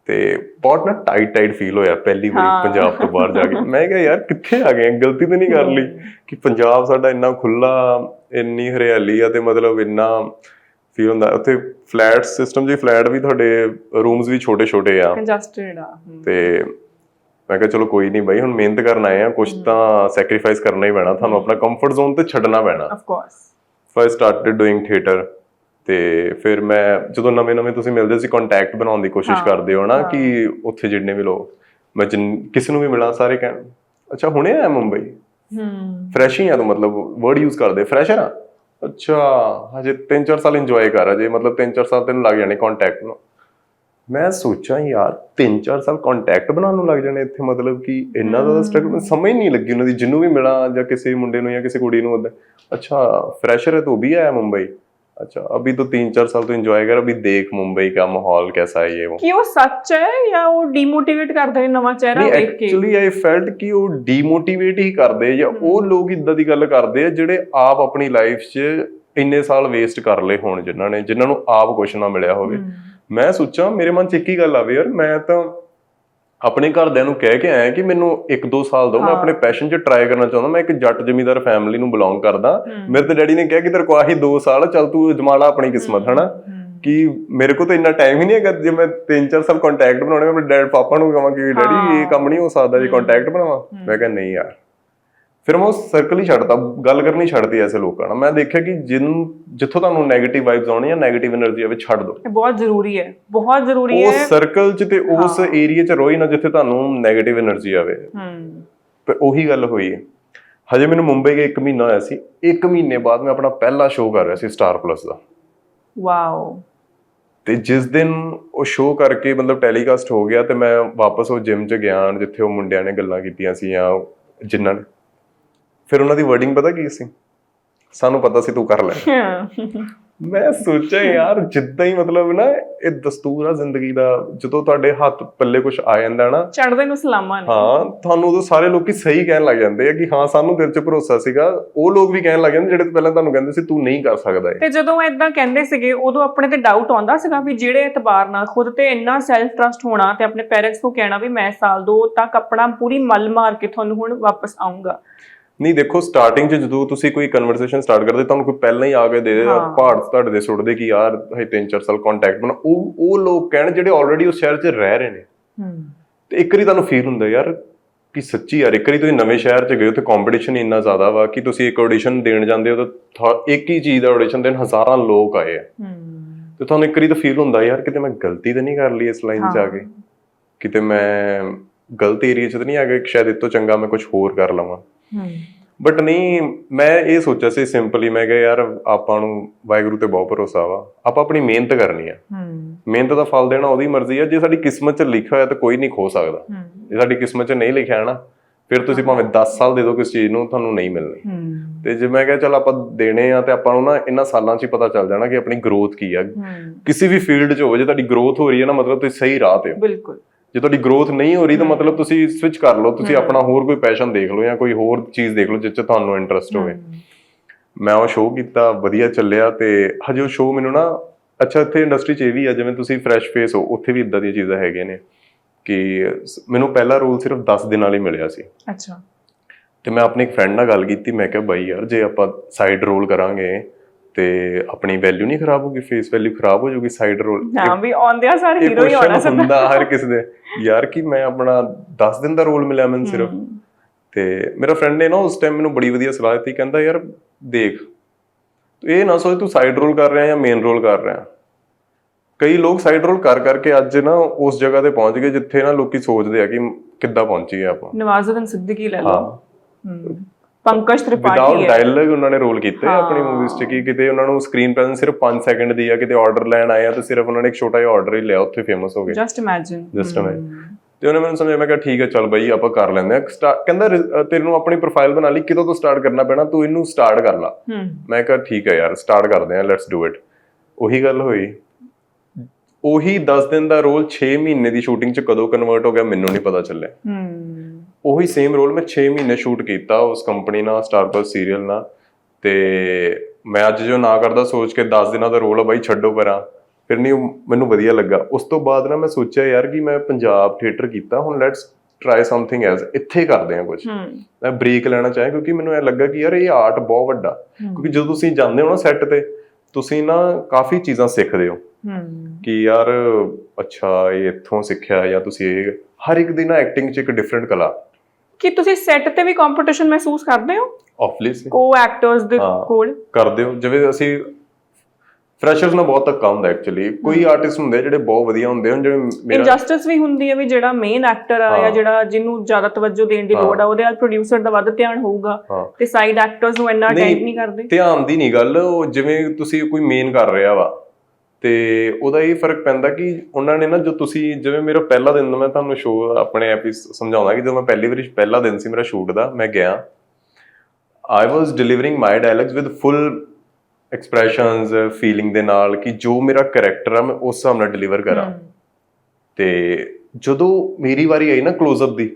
ਤੇ ਬਹੁਤ ਨਾ ਟਾਈਟ ਟਾਈਟ ਫੀਲ ਹੋਇਆ ਪਹਿਲੀ ਵਾਰੀ। ਪੰਜਾਬ ਤੋਂ ਬਾਹਰ ਜਾ ਕੇ। ਮੈਂ ਕਿਹਾ ਯਾਰ ਕਿੱਥੇ ਆ ਗਏ? ਗਲਤੀ ਤਾਂ ਨਹੀਂ ਕਰ ਲਈ ਕਿ ਪੰਜਾਬ ਸਾਡਾ ਇੰਨਾ ਖੁੱਲਾ ਇੰਨੀ ਹਰਿਆਲੀ ਆ ਤੇ ਮਤਲਬ ਇੰਨਾ ਫੀਲ ਹੁੰਦਾ। ਉੱਥੇ ਫਲੈਟ ਸਿਸਟਮ ਜੀ ਫਲੈਟ ਵੀ ਤੁਹਾਡੇ ਰੂਮਸ ਵੀ ਛੋਟੇ ਛੋਟੇ ਆ। ਕੰਜਸਟਡ ਆ। ਤੇ ਮੈਂ ਕਿਹਾ ਚਲੋ ਕੋਈ ਨਹੀਂ ਬਾਈ ਹੁਣ ਮਿਹਨਤ ਕਰਨ ਆਏ ਆ ਕੁਝ ਤਾਂ ਸੈਕਰੀਫਾਈਸ ਕਰਨਾ ਹੀ ਪੈਣਾ ਤੁਹਾਨੂੰ ਆਪਣਾ ਕੰਫਰਟ ਜ਼ੋਨ ਤੇ ਛੱਡਣਾ ਪੈਣਾ। Of course first started doing theatre ਤੇ ਫਿਰ ਮੈਂ ਜਦੋਂ ਨਵੇਂ ਨਵੇਂ ਤੁਸੀਂ ਮਿਲਦੇ ਸੀ ਕੰਟੈਕਟ ਬਣਾਉਣ ਦੀ ਕੋਸ਼ਿਸ਼ ਹਾਂ, ਕਰਦੇ ਹੋ ਨਾ ਹਾਂ। ਕਿ ਉੱਥੇ ਜਿੰਨੇ ਵੀ ਲੋਕ ਮੈਂ ਜਿਨ- ਕਿਸੇ ਨੂੰ ਵੀ ਮਿਲਾਂ ਸਾਰੇ ਕਹਿਣ ਅੱਛਾ ਹੁਣੇ ਆਇਆ ਮੁੰਬਈ? ਹਮ। ਫਰੈਸ਼ ਹੀ ਆ ਤੂੰ ਮਤਲਬ ਵਰਡ ਯੂਜ਼ ਕਰਦੇ ਫਰੈਸ਼ਰ ਆ ਅੱਛਾ ਹਜੇ 3-4 ਸਾਲ ਇੰਜੋਏ ਕਰ ਅਜੇ ਮਤਲਬ 3-4 ਸਾਲ ਤੈਨੂੰ ਲੱਗ ਜਾਣੇ ਕੰਟੈਕਟ ਨੂੰ। ਮੈਂ ਸੋਚਾਂ ਯਾਰ 3-4 ਸਾਲ ਕੰਟੈਕਟ ਬਣਾਉਣ ਨੂੰ ਲੱਗ ਜਾਣੇ ਇੱਥੇ ਮਤਲਬ ਕਿ ਇੰਨਾ ਜ਼ਿਆਦਾ ਸਟਰਗਲ ਸਮਝ ਨਹੀਂ ਲੱਗੀ ਉਹਨਾਂ ਦੀ ਜਿੰਨੂੰ ਵੀ ਮਿਲਾਂ ਜਾਂ ਕਿਸੇ ਮੁੰਡੇ ਨੂੰ ਜਾਂ ਕਿਸੇ ਕੁੜੀ ਨੂੰ ਉਹਦਾ ਅੱਛਾ फ्रेशर है तो भी आया मुंबई अच्छा अभी तो तीन चार साल तो एंजॉय कर अभी देख मुंबई का माहौल कैसा है ये वो ਕੀ ਉਹ ਸੱਚ ਹੈ ਜਾਂ ਉਹ ਡੀਮੋਟੀਵੇਟ ਕਰਦੇ ਨੇ ਨਵਾਂ ਚਿਹਰਾ ਨਹੀਂ ਦੇਖ ਕੇ ਐਕਚੁਅਲੀ ਆਈ ਫੈਲਟ ਕਿ ਉਹ ਡੀਮੋਟੀਵੇਟ ਹੀ ਕਰਦੇ ਜਾਂ ਉਹ ਲੋਕ ਇਦਾਂ ਦੀ ਗੱਲ ਕਰਦੇ ਆ ਜਿਹੜੇ ਆਪ ਆਪਣੀ ਲਾਈਫ 'ਚ ਇੰਨੇ ਸਾਲ ਵੇਸਟ ਕਰ ਲਏ ਹੋਣ ਜਿਨ੍ਹਾਂ ਨੇ ਜਿਨ੍ਹਾਂ ਨੂੰ ਆਪ ਕੁਛ ਨਾ ਮਿਲਿਆ ਹੋਵੇ ਹਮ। ਮੈਂ ਸੋਚਾਂ ਮੇਰੇ ਮਨ 'ਚ ਇੱਕ ਹੀ ਗੱਲ ਆਵੇ ਯਾਰ ਮੈਂ ਤਾਂ ਆਪਣੇ ਘਰਦਿਆਂ ਨੂੰ ਕਹਿ ਕੇ ਆਇਆ ਕਿ ਮੈਨੂੰ 1-2 ਸਾਲ ਦਿਓ ਮੈਂ। ਆਪਣੇ ਪੈਸ਼ਨ 'ਚ ਟਰਾਈ ਕਰਨਾ ਚਾਹੁੰਦਾ ਮੈਂ ਇੱਕ ਜੱਟ ਜ਼ਮੀਂਦਾਰ ਫੈਮਿਲੀ ਨੂੰ ਬਿਲੋਂਗ ਕਰਦਾ। ਮੇਰੇ ਤੇ ਡੈਡੀ ਨੇ ਕਿਹਾ ਕਿ ਤੇਰੇ ਕੋਲ ਆਹੀ 2 ਸਾਲ ਚੱਲ ਤੂੰ ਅਜਮਾ ਲਾ ਆਪਣੀ ਕਿਸਮਤ ਹਨਾ। ਕਿ ਮੇਰੇ ਕੋਲ ਤਾਂ ਇੰਨਾ ਟਾਈਮ ਹੀ ਨਹੀਂ ਹੈਗਾ ਜੇ ਮੈਂ 3-4 ਸਾਲ ਕੰਟੈਕਟ ਬਣਾਉਣੇ ਮੈਂ ਆਪਣੇ ਡੈਡ ਪਾਪਾ ਨੂੰ ਕਹਾਂ ਕਿ ਡੈਡੀ ਇਹ। ਕੰਮ ਨਹੀਂ ਹੋ ਸਕਦਾ ਜੇ ਕੰਟੈਕਟ ਬਣਾਵਾਂ ਮੈਂ ਕਿਹਾ ਨਹੀਂ ਯਾਰ ਫਿਰ ਮੈਂ ਉਹ ਸਰਕਲ ਹੀ ਛੱਡਤਾ ਗੱਲ ਕਰਨੀ ਛੱਡਦੀ ਐਸੇ ਲੋਕਾਂ ਨਾਲ। ਮੈਂ ਦੇਖਿਆ ਕਿ ਜਿੰਨ ਜਿੱਥੋਂ ਤੁਹਾਨੂੰ 네ਗੇਟਿਵ ਵਾਈਬਸ ਆਉਣੀ ਜਾਂ 네ਗੇਟਿਵ એનર્ਜੀ ਆਵੇ ਛੱਡ ਦਿਓ ਇਹ ਬਹੁਤ ਜ਼ਰੂਰੀ ਹੈ ਬਹੁਤ ਜ਼ਰੂਰੀ ਹੈ। ਉਸ ਸਰਕਲ 'ਚ ਤੇ ਉਸ ਏਰੀਆ 'ਚ ਰੋਈ ਨਾ ਜਿੱਥੇ ਤੁਹਾਨੂੰ 네ਗੇਟਿਵ એનર્ਜੀ ਆਵੇ। ਹੂੰ। ਪਰ ਉਹੀ ਗੱਲ ਹੋਈ ਹੈ। ਹਜੇ ਮੈਨੂੰ ਮੁੰਬਈ ਗਏ 1 ਮਹੀਨਾ ਹੋਇਆ ਸੀ। 1 ਮਹੀਨੇ ਬਾਅਦ ਮੈਂ ਆਪਣਾ ਪਹਿਲਾ ਸ਼ੋਅ ਕਰ ਰਿਹਾ ਸੀ ਸਟਾਰ ਪਲੱਸ ਦਾ। ਵਾਓ ਤੇ ਜਿਸ ਦਿਨ ਉਹ ਸ਼ੋਅ ਕਰਕੇ ਮਤਲਬ ਟੈਲੀਕਾਸਟ ਹੋ ਗਿਆ ਤੇ ਮੈਂ ਵਾਪਸ ਉਹ ਜਿਮ 'ਚ ਗਿਆ ਜਿੱਥੇ ਉਹ ਮੁੰਡਿਆਂ ਨੇ ਗੱਲਾਂ ਕੀਤੀਆਂ ਸੀ ਜਾਂ ਜਿਨ੍ਹਾਂ ਨੇ ਫਿਰ ਉਹਨਾਂ ਦੀ ਵਰਡਿੰਗ ਪਤਾ ਕੀ ਸੀ? ਸਾਨੂੰ ਪਤਾ ਸੀ ਤੂੰ ਕਰ ਲੈ। ਮੈਂ ਸੋਚਿਆ ਯਾਰ ਜਿੱਦਾਂ ਹੀ ਮਤਲਬ ਨਾ ਇਹ ਦਸਤੂਰ ਆ ਜ਼ਿੰਦਗੀ ਦਾ ਜਦੋਂ ਤੁਹਾਡੇ ਹੱਥ ਪੱਲੇ ਕੁਝ ਆ ਜਾਂਦਾ ਨਾ। ਚੜਦੇ ਨੂੰ ਸਲਾਮਾਂ ਨੇ। ਹਾਂ ਤੁਹਾਨੂੰ ਉਦੋਂ ਸਾਰੇ ਲੋਕੀ ਸਹੀ ਕਹਿਣ ਲੱਗ ਜਾਂਦੇ ਆ ਕਿ ਹਾਂ ਸਾਨੂੰ ਤੇਰੇ 'ਚ ਭਰੋਸਾ ਸੀਗਾ। ਉਹ ਲੋਕ ਵੀ ਕਹਿਣ ਲੱਗ ਜਾਂਦੇ ਜਿਹੜੇ ਪਹਿਲਾਂ ਤੁਹਾਨੂੰ ਕਹਿੰਦੇ ਸੀ ਤੂੰ ਨਹੀਂ ਕਰ ਸਕਦਾ ਇਹ। ਤੇ ਜਦੋਂ ਇਦਾਂ ਕਹਿੰਦੇ ਸੀਗੇ ਉਦੋਂ ਆਪਣੇ ਤੇ ਡਾਊਟ ਆਉਂਦਾ ਸੀਗਾ ਵੀ ਜਿਹੜੇ ਇਤਬਾਰ ਨਾਲ ਖੁਦ ਤੇ ਇੰਨਾ ਸੈਲਫ ਟਰਸਟ ਹੋਣਾ ਤੇ ਆਪਣੇ ਪੈਰੈਂਟਸ ਨੂੰ ਕਹਿਣਾ ਵੀ ਮੈਂ ਸਾਲ ਦੋ ਤੱਕ ਆਪਣਾ ਪੂਰੀ ਮੱਲ ਮਾਰ ਕੇ ਤੁਹਾਨੂੰ ਹੁਣ ਵਾਪਸ ਆਉਂਗਾ ਨਹੀਂ ਦੇਖੋ ਸਟਾਰਟਿੰਗ 'ਚ ਜਦੋਂ ਤੁਸੀਂ ਕੋਈ ਕਨਵਰਸੇਸ਼ਨ ਸਟਾਰਟ ਕਰਦੇ ਤੁਹਾਨੂੰ ਕੋਈ ਪਹਿਲਾਂ ਹੀ ਆ ਕੇ ਦੇ ਦੇ ਹਾਂ। ਪਹਾੜ ਤੁਹਾਡੇ ਦੇ ਸੁੱਟਦੇ ਕਿ ਯਾਰ ਹਜੇ 3-4 ਸਾਲ ਕੰਟੈਕਟ ਬਣਾ। ਉਹ ਉਹ ਲੋਕ ਕਹਿਣ ਜਿਹੜੇ ਆਲਰੇਡੀ ਉਸ ਸ਼ਹਿਰ 'ਚ ਰਹਿ ਰਹੇ ਨੇ। ਤੇ ਇੱਕ ਵਾਰੀ ਤੁਹਾਨੂੰ ਫੀਲ ਹੁੰਦਾ ਯਾਰ ਕਿ ਸੱਚੀ ਯਾਰ ਇੱਕ ਵਾਰੀ ਤੁਸੀਂ ਨਵੇਂ ਸ਼ਹਿਰ 'ਚ ਗਏ ਹੋ ਤੇ ਕੰਪੀਟੀਸ਼ਨ ਇੰਨਾ ਜ਼ਿਆਦਾ ਵਾ ਕਿ ਤੁਸੀਂ ਇੱਕ ਆਡੀਸ਼ਨ ਦੇਣ ਜਾਂਦੇ ਹੋ ਤਾਂ ਇੱਕ ਹੀ ਚੀਜ਼ ਦਾ ਆਡੀਸ਼ਨ ਦੇਣ ਹਜ਼ਾਰਾਂ ਲੋਕ ਆਏ ਆ। ਤੇ ਤੁਹਾਨੂੰ ਇੱਕ ਵਾਰੀ ਤਾਂ ਫੀਲ ਹੁੰਦਾ ਯਾਰ ਕਿਤੇ ਮੈਂ ਗਲਤੀ ਤਾਂ ਨਹੀਂ ਕਰ ਲਈ ਇਸ ਲਾਈਨ 'ਚ ਆ ਕੇ? ਕਿਤੇ ਮੈਂ ਗਲਤ ਏਰੀਆ 'ਚ ਤਾਂ ਨਹੀਂ ਆ ਗਿਆ ਕਿ ਸ਼ਾਇਦ ਤੋਂ ਚੰਗਾ ਮੈਂ ਕੁਝ ਹੋਰ ਕਰ ਲਵਾਂ। ਬਟ ਨਹੀਂ ਮੈਂ ਇਹ ਸੋਚਿਆ ਸੀ ਸਿੰਪਲੀ ਮੈਂ ਕਿਹਾ ਯਾਰ ਆਪਾਂ ਨੂੰ ਵਾਹਿਗੁਰੂ ਤੇ ਬਹੁਤ ਭਰੋਸਾ ਵਾ। ਆਪਾਂ ਆਪਣੀ ਮਿਹਨਤ ਕਰਨੀ ਆ। ਮਿਹਨਤ ਦਾ ਫਲ ਦੇਣਾ ਉਹਦੀ ਮਰਜ਼ੀ ਆ। ਜੇ ਸਾਡੀ ਕਿਸਮਤ 'ਚ ਲਿਖਿਆ ਹੋਇਆ ਤਾਂ ਕੋਈ ਨਹੀਂ ਖੋ ਸਕਦਾ। ਜੇ ਸਾਡੀ ਕਿਸਮਤ 'ਚ ਨਹੀਂ ਲਿਖਿਆ ਨਾ ਫਿਰ ਤੁਸੀਂ ਭਾਵੇਂ 10 ਸਾਲ ਦੇ ਦਿਓ ਕਿਸ ਚੀਜ਼ ਨੂੰ ਤੁਹਾਨੂੰ ਨਹੀਂ ਮਿਲਣੀ। ਤੇ ਜੇ ਮੈਂ ਕਿਹਾ ਚਲ ਆਪਾਂ ਦੇਣੇ ਆ ਤੇ ਆਪਾਂ ਨੂੰ ਨਾ ਇਹਨਾਂ ਸਾਲਾਂ 'ਚ ਹੀ ਪਤਾ ਚੱਲ ਜਾਣਾ ਕਿ ਆਪਣੀ ਗਰੋਥ ਕੀ ਆ। ਕਿਸੇ ਵੀ ਫੀਲਡ 'ਚ ਹੋਵੇ ਜੇ ਤੁਹਾਡੀ ਗਰੋਥ ਹੋ ਰਹੀ ਹੈ ਨਾ ਮਤਲਬ ਤੁਸੀਂ ਸਹੀ ਰਾਹ ਤੇ ਹੋ। ਬਿਲਕੁਲ। ਜੇ ਤੁਹਾਡੀ ਗਰੋਥ ਨਹੀਂ ਹੋ ਰਹੀ ਤਾਂ ਮਤਲਬ ਤੁਸੀਂ ਸਵਿਚ ਕਰ ਲਓ ਤੁਸੀਂ ਆਪਣਾ ਹੋਰ ਕੋਈ ਪੈਸ਼ਨ ਦੇਖ ਲਓ ਜਾਂ ਕੋਈ ਹੋਰ ਚੀਜ਼ ਦੇਖ ਲਓ ਜਿਸ 'ਚ ਤੁਹਾਨੂੰ ਇੰਟਰਸਟ ਹੋਵੇ। ਮੈਂ ਉਹ ਸ਼ੋਅ ਕੀਤਾ ਵਧੀਆ ਚੱਲਿਆ ਤੇ ਹਜੇ ਉਹ ਸ਼ੋਅ ਮੈਨੂੰ ਨਾ ਅੱਛਾ ਇੱਥੇ ਇੰਡਸਟਰੀ 'ਚ ਇਹ ਵੀ ਆ ਜਿਵੇਂ ਤੁਸੀਂ ਫਰੈਸ਼ ਫੇਸ ਹੋ ਉੱਥੇ ਵੀ ਇਦਾਂ ਦੀਆਂ ਚੀਜ਼ਾਂ ਹੈਗੀਆਂ ਨੇ ਕਿ ਮੈਨੂੰ ਪਹਿਲਾ ਰੋਲ ਸਿਰਫ 10 ਦਿਨਾਂ ਲਈ ਮਿਲਿਆ ਸੀ। ਅੱਛਾ। ਤੇ ਮੈਂ ਆਪਣੇ ਇੱਕ ਫਰੈਂਡ ਨਾਲ ਗੱਲ ਕੀਤੀ ਮੈਂ ਕਿਹਾ ਬਾਈ ਯਾਰ ਜੇ ਆਪਾਂ ਸਾਈਡ ਰੋਲ ਕਰਾਂਗੇ ਤੇ ਆਪਣੀ ਵੈਲਿਊ ਨਹੀਂ ਖਰਾਬ ਹੋਗੀ ਫੇਸ ਵੈਲਿਊ ਖਰਾਬ ਹੋ ਜਾਊਗੀ ਸਾਈਡ ਰੋਲ ਹਾਂ ਵੀ ਆਉਂਦਿਆਂ ਸਾਰੇ ਇਹ ਹੀਰੋ ਹੀ ਆਉਣਾ question ਹੁੰਦਾ ਹਰ ਕਿਸੇ ਦੇ। ਯਾਰ ਕਿ ਮੈਂ ਆਪਣਾ 10 ਦਿਨ ਦਾ ਰੋਲ ਮਿਲਿਆ ਮੈਨੂੰ ਸਿਰਫ। ਤੇ ਮੇਰਾ ਫਰੈਂਡ ਨੇ ਨਾ ਉਸ ਟਾਈਮ ਮੈਨੂੰ ਬੜੀ ਵਧੀਆ ਸਲਾਹ ਦਿੱਤੀ ਕਹਿੰਦਾ ਯਾਰ ਦੇਖ ਤੂੰ ਇਹ ਨਾ ਸੋਚ ਤੂੰ ਸਾਈਡ ਰੋਲ ਕਰ ਰਿਹਾ ਜਾਂ ਮੇਨ ਰੋਲ ਕਰ ਰਿਹਾ। ਕਈ ਲੋਕ ਸਾਈਡ ਰੋਲ ਕਰ ਕਰਕੇ ਅੱਜ ਨਾ ਉਸ ਜਗ੍ਹਾ ਤੇ ਪਹੁੰਚ ਗਏ ਜਿੱਥੇ ਨਾ ਲੋਕੀ ਸੋਚਦੇ ਆ ਕਿ ਕਿੱਦਾਂ ਪਹੁੰਚੀ ਹੈ ਆਪਾਂ ਨਵਾਜ਼ੁਦੀਨ ਸਿੱਦੀਕੀ ਲੈ ਲਓ। ਪੰਕਜ ਵਿਦਆਊਟ ਤ੍ਰਿਪਾਠੀ ਹੈ। ਡਾਇਲੌਗ ਉਹਨਾਂ ਨੇ ਰੋਲ ਕੀਤੇ ਆਪਣੀ। ਮੂਵੀਜ਼ 'ਚ ਕਿ ਕਿਤੇ ਉਹਨਾਂ ਨੂੰ ਸਕਰੀਨ ਪ੍ਰੈਜ਼ੈਂਸ ਸਿਰਫ 5 ਸੈਕਿੰਡ ਦੀ ਆ ਕਿਤੇ ਆਰਡਰ ਲੈਣ ਆਏ ਆ ਤੇ ਸਿਰਫ ਉਹਨਾਂ ਨੇ ਇੱਕ ਛੋਟਾ ਜਿਹਾ ਆਰਡਰ ਹੀ ਲਿਆ ਉੱਥੇ ਫੇਮਸ ਹੋ ਗਏ। Just imagine Just imagine. ਤੇ ਉਹਨੇ ਮੈਨੂੰ ਸਮਝਾਇਆ ਮੈਂ ਕਿਹਾ ਠੀਕ ਹੈ ਚੱਲ ਬਈ ਆਪਾਂ ਕਰ ਲੈਂਦੇ ਆ Start- ਕਹਿੰਦਾ ਰਿ- ਤੈਨੂੰ ਆਪਣੀ ਪ੍ਰੋਫਾਈਲ ਬਣਾ ਲਈ ਕਿਤੋਂ ਤੋਂ ਸਟਾਰਟ ਕਰਨਾ ਪੈਣਾ ਤੂੰ ਇਹਨੂੰ ਸਟਾਰਟ ਕਰ ਲਾ। ਹਮ। ਮੈਂ ਕਿਹਾ ਠੀਕ ਹੈ ਯਾਰ ਸਟਾਰਟ ਕਰਦੇ ਆ ਲੈਟਸ ਡੂ ਇਟ ਉਹੀ ਗੱਲ ਹੋਈ। ਉਹੀ 10 ਦਿਨ ਦਾ ਰੋਲ 6 ਮਹੀਨੇ ਦੀ ਸ਼ੂਟਿੰਗ ਚ ਕਦੋਂ ਕਨਵਰਟ ਹੋ ਗਿਆ ਮੈਨੂੰ ਨਹੀਂ ਪਤਾ ਚੱਲਿਆ। ਹਮ। ਉਹੀ ਸੇਮ ਰੋਲ ਮੈਂ 6 ਮਹੀਨੇ ਸ਼ੂਟ ਕੀਤਾ ਉਸ ਕੰਪਨੀ ਨਾਲ ਸਟਾਰ ਪਲੱਸ ਸੀਰੀਅਲ ਨਾਲ। ਤੇ ਮੈਂ ਅੱਜ ਜੋ ਨਾ ਕਰਦਾ ਸੋਚ ਕੇ 10 ਦਿਨਾਂ ਦਾ ਰੋਲ ਆ ਬਾਈ ਛੱਡੋ ਪਰਾਂ। ਫਿਰ ਨਹੀਂ ਮੈਨੂੰ ਵਧੀਆ ਲੱਗਾ। ਉਸ ਤੋਂ ਬਾਅਦ ਨਾ ਮੈਂ ਸੋਚਿਆ ਯਾਰ ਕਿ ਮੈਂ ਪੰਜਾਬ ਥੀਏਟਰ ਕੀਤਾ ਹੁਣ ਲੈਟਸ ਟਰਾਈ ਸਮਥਿੰਗ ਐਲਸ ਇੱਥੇ ਕਰਦੇ ਆ ਕੁਝ ਮੈਂ ਬ੍ਰੇਕ ਲੈਣਾ ਚਾਹਿਆ ਕਿਉਂਕਿ ਮੈਨੂੰ ਇਹ ਲੱਗਾ ਕਿ ਯਾਰ ਇਹ ਆਰਟ ਬਹੁਤ ਵੱਡਾ। ਕਿਉਂਕਿ ਜਦੋਂ ਤੁਸੀਂ ਜਾਂਦੇ ਹੋ ਨਾ ਸੈੱਟ ਤੇ ਤੁਸੀਂ ਨਾ ਕਾਫੀ ਚੀਜ਼ਾਂ ਸਿੱਖਦੇ ਹੋ। ਕਿ ਯਾਰ ਅੱਛਾ ਇਹ ਇੱਥੋਂ ਸਿੱਖਿਆ ਜਾਂ ਤੁਸੀਂ ਇਹ ਹਰ ਇੱਕ ਦੀ ਨਾ ਐਕਟਿੰਗ 'ਚ ਇੱਕ ਡਿਫਰੈਂਟ ਕਲਾ। ਕੀ ਤੁਸੀਂ ਸੈੱਟ ਤੇ ਵੀ ਕੰਪੀਟੀਸ਼ਨ ਮਹਿਸੂਸ ਕਰਦੇ ਹੋ? ਆਫਲੀਸਲੀ ਕੋ ਐਕਟਰਸ ਦੇ ਹਾਂ। ਕੋਲ। ਕਰਦੇ ਹੋ। ਜਿਵੇਂ ਅਸੀਂ ਫਰੈਸ਼ਰਸ ਨਾਲ ਬਹੁਤ ਧੱਕਾ ਹੁੰਦਾ ਐਕਚੁਅਲੀ ਕੋਈ ਆਰਟਿਸਟ ਹੁੰਦੇ ਆ ਜਿਹੜੇ ਬਹੁਤ ਵਧੀਆ ਹੁੰਦੇ ਹਨ ਜਿਹੜੇ ਮੇਰਾ ਇਨਜਸਟਿਸ ਵੀ ਹੁੰਦੀ ਹੈ ਵੀ ਜਿਹੜਾ ਮੇਨ ਐਕਟਰ ਆ ਜਾਂ ਹਾਂ। ਜਿਹੜਾ ਜਿਹਨੂੰ ਜ਼ਿਆਦਾ ਤਵੱਜੋ ਦੇਣ ਦੀ ਹਾਂ। ਲੋੜ ਆ ਉਹਦੇ ਨਾਲ ਪ੍ਰੋਡਿਊਸਰ ਦਾ ਵੱਧ ਧਿਆਨ ਹੋਊਗਾ ਹਾਂ। ਤੇ ਸਾਈਡ ਐਕਟਰਸ ਨੂੰ ਇੰਨਾ ਨਹੀਂ, ਅਟੈਂਡ ਨਹੀਂ ਕਰਦੇ। ਧਿਆਨ ਦੀ ਨਹੀਂ ਗੱਲ। ਉਹ ਜਿਵੇਂ ਤੁਸੀਂ ਕੋਈ ਮੇਨ ਕਰ ਰਿਹਾ ਵਾ ਤੇ ਉਹਦਾ ਇਹ ਫ਼ਰਕ ਪੈਂਦਾ ਕਿ ਉਹਨਾਂ ਨੇ ਨਾ ਜੋ ਤੁਸੀਂ ਜਿਵੇਂ ਮੇਰਾ ਪਹਿਲਾ ਦਿਨ ਮੈਂ ਤੁਹਾਨੂੰ ਸ਼ੋ ਆਪਣੇ ਐਪੀ ਵਿੱਚ ਸਮਝਾਉਂਦਾ ਕਿ ਜਦੋਂ ਮੈਂ ਪਹਿਲੀ ਵਾਰੀ ਪਹਿਲਾ ਦਿਨ ਸੀ ਮੇਰਾ ਸ਼ੂਟ ਦਾ ਮੈਂ ਗਿਆ। I was delivering my dialogues with full expressions feeling ਦੇ ਨਾਲ ਕਿ ਜੋ ਮੇਰਾ ਕੈਰੈਕਟਰ ਆ ਮੈਂ ਉਸ ਹਿਸਾਬ ਨਾਲ ਡਿਲੀਵਰ ਕਰਾਂ। ਤੇ ਜਦੋਂ ਮੇਰੀ ਵਾਰੀ ਆਈ ਨਾ ক্লোਜ਼ ਅਪ ਦੀ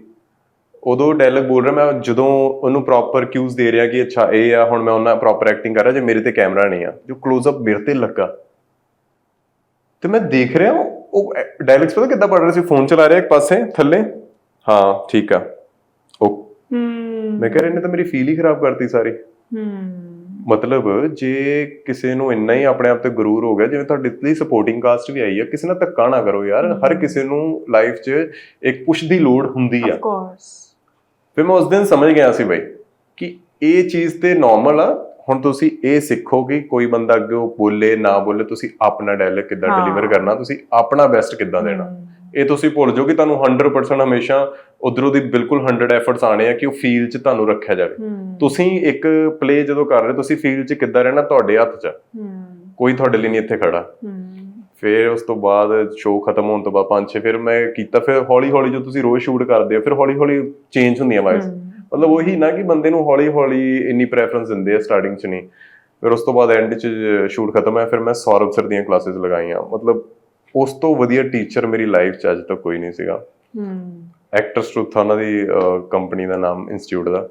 ਉਦੋਂ ਡਾਇਲੌਗ ਬੋਲ ਰਿਹਾ ਮੈਂ ਜਦੋਂ ਉਹਨੂੰ ਪ੍ਰੋਪਰ ਕਿਊਜ਼ ਦੇ ਰਿਹਾ ਕਿ ਅੱਛਾ ਇਹ ਆ ਹੁਣ ਮੈਂ ਉਹਨਾਂ ਪ੍ਰੋਪਰ ਐਕਟਿੰਗ ਕਰ ਰਿਹਾ ਜੇ ਮੇਰੇ ਤੇ ਕੈਮਰਾ ਨਹੀਂ ਆ। ਜੋ ক্লোਜ਼ ਅਪ ਮੇਰੇ ਤੇ ਲੱਗਾ। ਤੇ ਮੈਂ ਦੇਖ ਰਿਹਾ ਉਹ ਡਾਇਲੌਗਸ ਪਤਾ ਕਿੱਦਾਂ ਪੜ ਰਿਹਾ ਸੀ? ਫੋਨ ਚਲਾ ਰਿਹਾ ਇੱਕ ਪਾਸੇ ਥੱਲੇ? ਹਾਂ ਠੀਕ ਆ। ਉਹ ਮੈਂ ਕਹਿ ਰਿਹਾ ਇਹਨੇ ਤਾਂ ਮੇਰੀ ਫੀਲ ਹੀ ਖਰਾਬ ਕਰਤੀ ਸਾਰੀ। ਹਮ ਮਤਲਬ ਜੇ ਕਿਸੇ ਨੂੰ ਇੰਨਾ ਹੀ ਆਪਣੇ ਆਪ ਤੇ ਗਰੂਰ ਹੋ ਗਿਆ ਜਿਵੇਂ ਤੁਹਾਡੇ ਲਈ ਸਪੋਰਟਿੰਗ ਕਾਸਟ ਵੀ ਆਈ ਆ ਕਿਸੇ ਨਾਲ ਧੱਕਾ ਨਾ ਕਰੋ ਯਾਰ। ਹਰ ਕਿਸੇ ਨੂੰ ਲਾਈਫ 'ਚ ਇੱਕ ਪੁਸ਼ ਦੀ ਲੋੜ ਹੁੰਦੀ ਆ। ਆਫ ਕੋਰਸ ਫਿਰ ਮੈਂ ਉਸ ਦਿਨ ਸਮਝ ਗਿਆ ਸੀ ਬਈ ਕਿ ਇਹ ਚੀਜ਼ ਤੇ ਨਾਰਮਲ ਆ ਹੁਣ ਤੁਸੀਂ ਇਹ ਸਿੱਖੋ ਕਿ ਕੋਈ ਬੰਦਾ ਅੱਗੇ ਬੋਲੇ ਨਾ ਬੋਲੇ ਤੁਸੀਂ ਆਪਣਾ ਡਾਇਲੌਗ ਕਿੱਦਾਂ। ਡਿਲੀਵਰ ਕਰਨਾ ਤੁਸੀਂ ਆਪਣਾ ਬੈਸਟ ਕਿੱਦਾਂ ਦੇਣਾ। ਇਹ ਤੁਸੀਂ ਭੁੱਲ ਜਾਓ ਕਿ ਤੁਹਾਨੂੰ 100% ਹਮੇਸ਼ਾ ਉਧਰੋਂ ਦੀ ਬਿਲਕੁਲ 100 ਐਫਰਟਸ ਆਣੇ ਆ ਕਿ ਉਹ ਫੀਲ 'ਚ ਤੁਹਾਨੂੰ ਰੱਖਿਆ ਜਾਵੇ। ਤੁਸੀਂ ਇੱਕ ਪਲੇ ਜਦੋਂ ਕਰ ਰਹੇ ਤੁਸੀਂ ਫੀਲ 'ਚ ਕਿੱਦਾਂ ਰਹਿਣਾ ਤੁਹਾਡੇ ਹੱਥ 'ਚ ਕੋਈ ਤੁਹਾਡੇ ਲਈ ਨਹੀਂ ਇੱਥੇ ਖੜਾ। ਫਿਰ ਉਸ ਤੋਂ ਬਾਅਦ ਸ਼ੋਅ ਖਤਮ ਹੋਣ ਤੋਂ ਬਾਅਦ ਪੰਜ ਛੇ ਫਿਰ ਮੈਂ ਕੀਤਾ ਫਿਰ ਹੌਲੀ ਹੌਲੀ ਜੋ ਤੁਸੀਂ ਰੋਜ਼ ਸ਼ੂਟ ਕਰਦੇ ਹੋ ਫਿਰ ਹੌਲੀ ਹੌਲੀ ਚੇਂਜ ਹੁੰਦੀਆਂ ਵਾਇਸ। ਮਤਲਬ ਉਹੀ ਨਾ ਕਿ ਬੰਦੇ ਨੂੰ ਹੌਲੀ ਹੌਲੀ ਇੰਨੀ ਪ੍ਰੈਫਰੈਂਸ ਦਿੰਦੇ ਆ ਸਟਾਰਟਿੰਗ 'ਚ ਨਹੀਂ। ਫਿਰ ਉਸ ਤੋਂ ਬਾਅਦ ਐਂਡ 'ਚ ਸ਼ੂਟ ਖਤਮ ਹੋਇਆ ਫਿਰ ਮੈਂ ਸੌਰਵ ਸਰ ਦੀਆਂ ਕਲਾਸਿਸ ਲਗਾਈਆਂ। ਮਤਲਬ ਉਸ ਤੋਂ ਵਧੀਆ ਟੀਚਰ ਮੇਰੀ ਲਾਈਫ 'ਚ ਅੱਜ ਤੱਕ ਕੋਈ ਨਹੀਂ ਸੀਗਾ। ਹਮ ਐਕਟਰਸ ਟਰੂਥ ਉਹਨਾਂ ਦੀ ਕੰਪਨੀ ਦਾ ਨਾਮ ਇੰਸਟੀਚਿਊਟ ਦਾ।